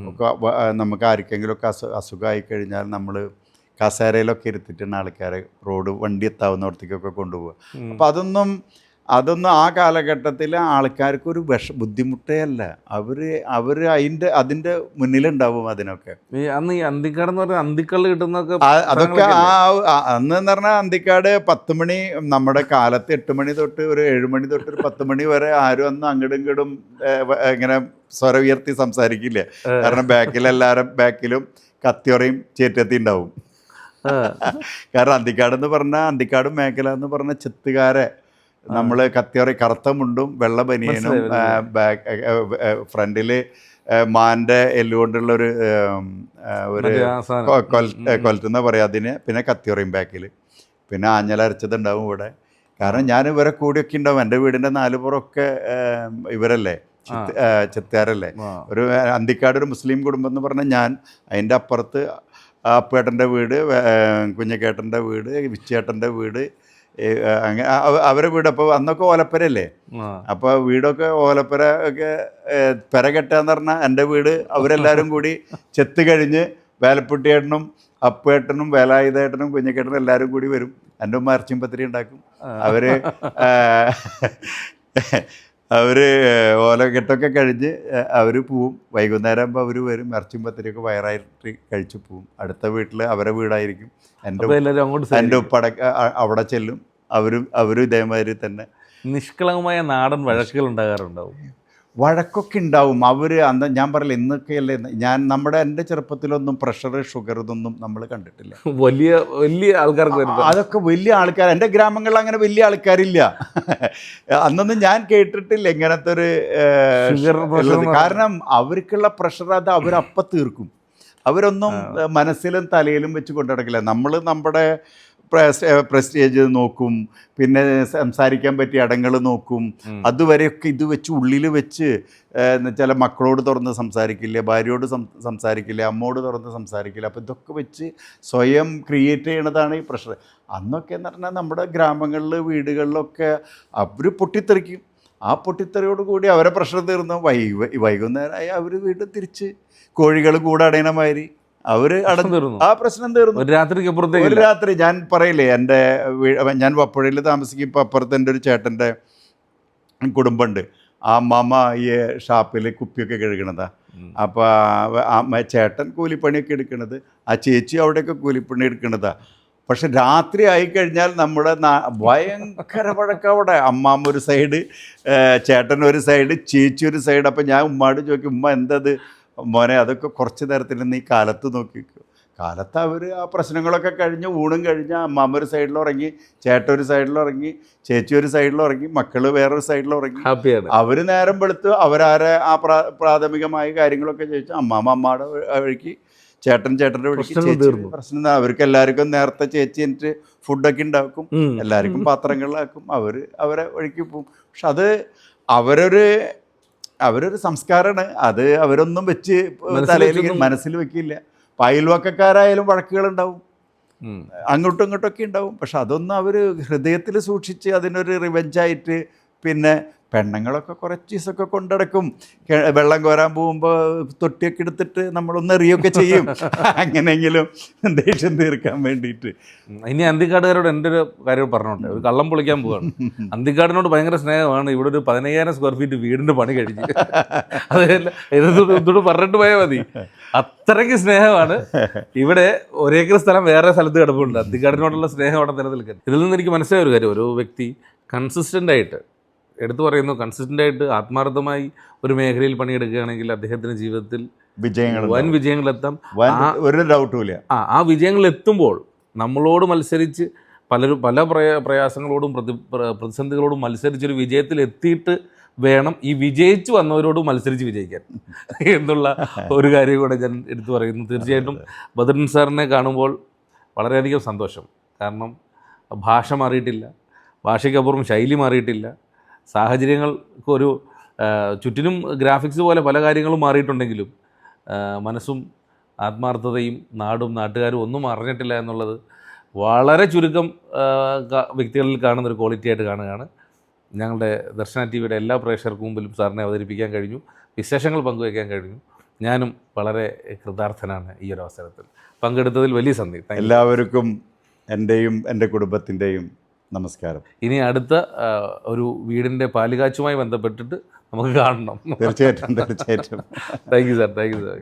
ഒക്കെ നമുക്ക് ആർക്കെങ്കിലുമൊക്കെ അസു അസുഖമായി കഴിഞ്ഞാൽ നമ്മൾ കസേരയിലൊക്കെ ഇരുത്തിട്ടാണ് ആൾക്കാരെ റോഡ് വണ്ടി എത്താവുന്നവർത്തേക്കൊക്കെ കൊണ്ടുപോകുക അപ്പം അതൊന്നും അതൊന്നും ആ കാലഘട്ടത്തിൽ ആൾക്കാർക്ക് ഒരു വിഷ ബുദ്ധിമുട്ടേ അല്ല അവർ അവർ അതിന്റെ അതിന്റെ മുന്നിലുണ്ടാവും അതിനൊക്കെ. ഈ അന്ന് ഈ അന്തിക്കാട് എന്ന് പറഞ്ഞാൽ അന്തിക്കള്ള് കിട്ടുന്നൊക്കെ അതൊക്കെ ആ അന്ന് എന്ന് പറഞ്ഞാൽ അന്തിക്കാട് പത്ത് മണി നമ്മുടെ കാലത്ത് എട്ട് മണി തൊട്ട് ഒരു ഏഴ് മണി തൊട്ട് ഒരു പത്ത് മണി വരെ ആരും അന്ന് അങ്ങടും ഇങ്ങടും ഇങ്ങനെ സ്വര ഉയർത്തി സംസാരിക്കില്ല? കാരണം ബാക്കിലെല്ലാവരും ബാക്കിലും കത്തിയൊറയും ചേറ്റത്തി ഉണ്ടാവും. കാരണം അന്തിക്കാട് എന്ന് പറഞ്ഞാൽ അന്തിക്കാട് മേഖല എന്ന് പറഞ്ഞാൽ ചെത്തുകാരെ നമ്മൾ കത്തിയറി കറുത്ത മുണ്ടും വെള്ള ബനിയനും ഫ്രണ്ടിൽ ബാക്ക് ഫ്രണ്ടിൽ മാന്റെ എല്ലുകൊണ്ടുള്ള ഒരു ഒരു. കൊലത്തുന്ന പറയാം അതിന്. പിന്നെ കത്തിയറിയും ബാക്കിൽ പിന്നെ ആഞ്ഞലരച്ചതുണ്ടാവും ഇവിടെ. കാരണം ഞാൻ ഇവരെ കൂടിയൊക്കെ ഉണ്ടാവും. എന്റെ വീടിന്റെ നാല് പുറമൊക്കെ ഇവരല്ലേ? ചിത്ത്- ഏ, ചെത്തുകാരല്ലേ? ആ. ഒരു അന്തിക്കാട് ഒരു മുസ്ലിം കുടുംബം എന്ന് പറഞ്ഞാൽ ഞാൻ അതിന്റെ അപ്പുറത്ത് അപ്പേട്ടന്റെ വീട് കുഞ്ഞക്കേട്ടന്റെ വീട് വിച്ചേട്ടന്റെ വീട് അങ്ങനെ അവ- അവരെ വീട് അപ്പോൾ അന്നൊക്കെ ഓലപ്പരല്ലേ. അപ്പോൾ വീടൊക്കെ ഓലപ്പര ഒക്കെ പെര കെട്ടാന്ന് പറഞ്ഞാൽ എന്റെ വീട് അവരെല്ലാവരും കൂടി ചെത്ത് കഴിഞ്ഞ് വേലപ്പുട്ടിയേട്ടനും അപ്പേട്ടനും വേലായുധേട്ടനും കുഞ്ഞക്കേട്ടനും എല്ലാവരും കൂടി വരും. എന്റെ ഉമ്മ ഇറച്ചിയും പത്തിരി ഉണ്ടാക്കും. അവർ അവർ ഓല കെട്ടൊക്കെ കഴിഞ്ഞ് അവർ പോവും. വൈകുന്നേരം ആകുമ്പോൾ അവർ വരും. ഇറച്ചിയും പത്തിരിയൊക്കെ വയറായിട്ട് കഴിച്ചു പോവും. അടുത്ത വീട്ടിൽ അവരെ വീടായിരിക്കും. എന്റെ എന്റെ സൈഡ് അവിടെ ചെല്ലും. അവരും അവരും ഇതേമാതിരി തന്നെ. നിഷ്കളങ്കമായ നാടൻ വഴക്കുകൾ ഉണ്ടാകാറുണ്ടാവും. വഴക്കൊക്കെ ഉണ്ടാവും. അവർ അന്ന് ഞാൻ പറയില്ല ഇന്നൊക്കെയല്ലേ ഞാൻ നമ്മുടെ എന്റെ ചെറുപ്പത്തിലൊന്നും പ്രഷർ ഷുഗർ ഇതൊന്നും നമ്മൾ കണ്ടിട്ടില്ല. <laughs> വലിയ വലിയ ആൾക്കാർക്ക് അതൊക്കെ വലിയ ആൾക്കാർ എന്റെ ഗ്രാമങ്ങളിൽ അങ്ങനെ വലിയ ആൾക്കാരില്ല. <laughs> അന്നൊന്നും ഞാൻ കേട്ടിട്ടില്ല ഇങ്ങനത്തെ ഒരു കാരണം അവർക്കുള്ള പ്രഷർ അത് അവരപ്പം തീർക്കും. അവരൊന്നും മനസ്സിലും തലയിലും വെച്ച് കൊണ്ടിടക്കില്ല നമ്മൾ നമ്മുടെ പ്രസ്റ്റേജ് നോക്കും പിന്നെ സംസാരിക്കാൻ പറ്റിയ ഇടങ്ങൾ നോക്കും. അതുവരെയൊക്കെ ഇത് വെച്ച് ഉള്ളിൽ വെച്ച് ചില മക്കളോട് തുറന്ന് സംസാരിക്കില്ല ഭാര്യയോട് സംസാരിക്കില്ല അമ്മോട് തുറന്ന് സംസാരിക്കില്ല. അപ്പോൾ ഇതൊക്കെ വെച്ച് സ്വയം ക്രിയേറ്റ് ചെയ്യണതാണ് ഈ പ്രഷർ. അന്നൊക്കെ എന്ന് പറഞ്ഞാൽ നമ്മുടെ ഗ്രാമങ്ങളിൽ വീടുകളിലൊക്കെ അവർ പൊട്ടിത്തെറിക്കും. ആ പൊട്ടിത്തെറിയോട് കൂടി അവരെ പ്രഷർ തീർന്നു വൈ വൈകുന്നേരമായി അവർ വീണ്ടും തിരിച്ച് കോഴികൾ കൂടെ അടയണ മാതിരി. അവർ അടഞ്ഞിരുന്നു ആ പ്രശ്നം തീർന്നു. ഒരു രാത്രിക്ക് ഒരു രാത്രി ഞാൻ പറയില്ലേ എന്റെ ഞാൻ വപ്പുഴയിൽ താമസിക്കുമ്പോൾ അപ്പുറത്ത് എന്റെ ഒരു ചേട്ടന്റെ കുടുംബമുണ്ട്. ആ അമ്മാമ്മ ഈ ഷാപ്പിൽ കുപ്പിയൊക്കെ കഴുകണതാ. അപ്പോൾ ആ ചേട്ടൻ കൂലിപ്പണിയൊക്കെ എടുക്കണത് ആ ചേച്ചി അവിടെയൊക്കെ കൂലിപ്പണി എടുക്കണതാ. പക്ഷെ രാത്രി ആയിക്കഴിഞ്ഞാൽ നമ്മുടെ ഭയങ്കര വഴക്കം അവിടെ. അമ്മാമ്മ ഒരു സൈഡ് ചേട്ടൻ ഒരു സൈഡ് ചേച്ചി ഒരു സൈഡ്. അപ്പം ഞാൻ ഉമ്മാട് ചോദിക്കും ഉമ്മ എന്തത്? മോനെ അതൊക്കെ കുറച്ച് നേരത്തിൽ ഈ കാലത്ത് നോക്കിക്കോ കാലത്ത് അവർ ആ പ്രശ്നങ്ങളൊക്കെ കഴിഞ്ഞ് ഊണും കഴിഞ്ഞ് അമ്മാമ്മ ഒരു സൈഡിൽ ഉറങ്ങി ചേട്ടൻ ഒരു സൈഡിൽ ഉറങ്ങി ചേച്ചി ഒരു സൈഡിൽ ഉറങ്ങി മക്കൾ വേറൊരു സൈഡിൽ ഉറങ്ങി. അവർ നേരം വെളുത്ത് അവരാരെ ആ പ്രാ പ്രാഥമികമായ കാര്യങ്ങളൊക്കെ ചോദിച്ചു അമ്മാമ്മ അമ്മയുടെ വഴിക്ക് ചേട്ടൻ ചേട്ടന്റെ വഴിക്ക് ചേച്ചി പ്രശ്നം എന്താ? അവർക്ക് എല്ലാവർക്കും നേരത്തെ ചേച്ചി എന്നിട്ട് ഫുഡൊക്കെ ഉണ്ടാക്കും. എല്ലാവർക്കും പാത്രങ്ങളിലാക്കും അവർ അവരെ വഴിക്ക് പോകും പക്ഷെ അത് അവരൊരു അവരൊരു സംസ്കാരമാണ് അത് അവരൊന്നും വെച്ച് തലയിൽ മനസ്സിൽ വെക്കില്ല. അയൽവക്കക്കാരായാലും വഴക്കുകളുണ്ടാവും. അങ്ങോട്ടും ഇങ്ങോട്ടൊക്കെ ഉണ്ടാവും. പക്ഷെ അതൊന്നും അവർ ഹൃദയത്തിൽ സൂക്ഷിച്ച് അതിനൊരു റിവെഞ്ചായിട്ട് പിന്നെ പെണ്ണുങ്ങളൊക്കെ കുറച്ച് ദിവസമൊക്കെ കൊണ്ടടക്കും. വെള്ളം കോരാൻ പോകുമ്പോൾ തൊട്ടിയൊക്കെ എടുത്തിട്ട് നമ്മളൊന്ന് എറിയൊക്കെ ചെയ്യും. <laughs> അങ്ങനെയെങ്കിലും ദേഷ്യം തീർക്കാൻ വേണ്ടിയിട്ട്. ഇനി അന്തിക്കാടുകാരോട് എന്റെ ഒരു കാര്യം പറഞ്ഞോട്ടെ. ഒരു കള്ളം പൊളിക്കാൻ പോവാണ്. <laughs> അന്തിക്കാടിനോട് ഭയങ്കര സ്നേഹമാണ്. ഇവിടെ ഒരു പതിനയ്യായിരം സ്ക്വയർ ഫീറ്റ് വീടിന്റെ പണി കഴിഞ്ഞ്. <laughs> അതല്ല ഇതോട് പറഞ്ഞിട്ട് പോയാൽ മതി. അത്രയ്ക്ക് സ്നേഹമാണ്. ഇവിടെ ഒരേക്കർ സ്ഥലം വേറെ സ്ഥലത്ത് കിടപ്പുണ്ട്. അന്തിക്കാടിനോടുള്ള സ്നേഹമാണ് അവിടെ നിലനിൽക്കുന്നത് ഇതിൽ നിന്ന് എനിക്ക് മനസ്സിലായ ഒരു കാര്യം. ഒരു വ്യക്തി കൺസിസ്റ്റന്റ് ആയിട്ട് എടുത്തു പറയുന്നു കൺസിസ്റ്റന്റ് ആയിട്ട് ആത്മാർത്ഥമായി ഒരു മേഖലയിൽ പണിയെടുക്കുകയാണെങ്കിൽ അദ്ദേഹത്തിന്റെ ജീവിതത്തിൽ വിജയങ്ങൾ വൻ വിജയങ്ങളെത്താം. ഒരു ഡൗട്ടുമില്ല. ആ ആ വിജയങ്ങളെത്തുമ്പോൾ നമ്മളോട് മത്സരിച്ച് പലരും പല പ്രയ പ്രയാസങ്ങളോടും പ്രതി പ്ര- പ്രതിസന്ധികളോടും മത്സരിച്ചൊരു വിജയത്തിൽ എത്തിയിട്ട് വേണം ഈ വിജയിച്ചു വന്നവരോട് മത്സരിച്ച് വിജയിക്കാൻ <laughs> എന്നുള്ള ഒരു കാര്യം കൂടെ ഞാൻ എടുത്തു പറയുന്നു. തീർച്ചയായിട്ടും ബദറിൻ സാറിനെ കാണുമ്പോൾ വളരെയധികം സന്തോഷം. കാരണം ഭാഷ മാറിയിട്ടില്ല. ഭാഷയ്ക്കപ്പുറം ശൈലി മാറിയിട്ടില്ല. സാഹചര്യങ്ങൾക്ക് ഒരു ചുറ്റിനും ഗ്രാഫിക്സ് പോലെ പല കാര്യങ്ങളും മാറിയിട്ടുണ്ടെങ്കിലും മനസ്സും ആത്മാർത്ഥതയും നാടും നാട്ടുകാരും ഒന്നും അറിഞ്ഞിട്ടില്ല എന്നുള്ളത് വളരെ ചുരുക്കം വ്യക്തികളിൽ കാണുന്നൊരു ക്വാളിറ്റി ആയിട്ട് കാണുകയാണ്. ഞങ്ങളുടെ ദർശന ടി വിയുടെ എല്ലാ പ്രേക്ഷകർക്ക് മുമ്പിലും സാറിനെ അവതരിപ്പിക്കാൻ കഴിഞ്ഞു. വിശേഷങ്ങൾ പങ്കുവയ്ക്കാൻ കഴിഞ്ഞു. ഞാനും വളരെ കൃതാർത്ഥനാണ് ഈ ഒരു അവസരത്തിൽ. പങ്കെടുത്തതിൽ വലിയ സന്ധി എല്ലാവർക്കും എന്റെയും എന്റെ കുടുംബത്തിന്റെയും നമസ്കാരം. ഇനി അടുത്ത ഒരു വീടിന്റെ പാലുകാച്ചുമായി ബന്ധപ്പെട്ടിട്ട് നമുക്ക് കാണണം. തീർച്ചയായിട്ടും തീർച്ചയായിട്ടും. Thank you sir thank you sir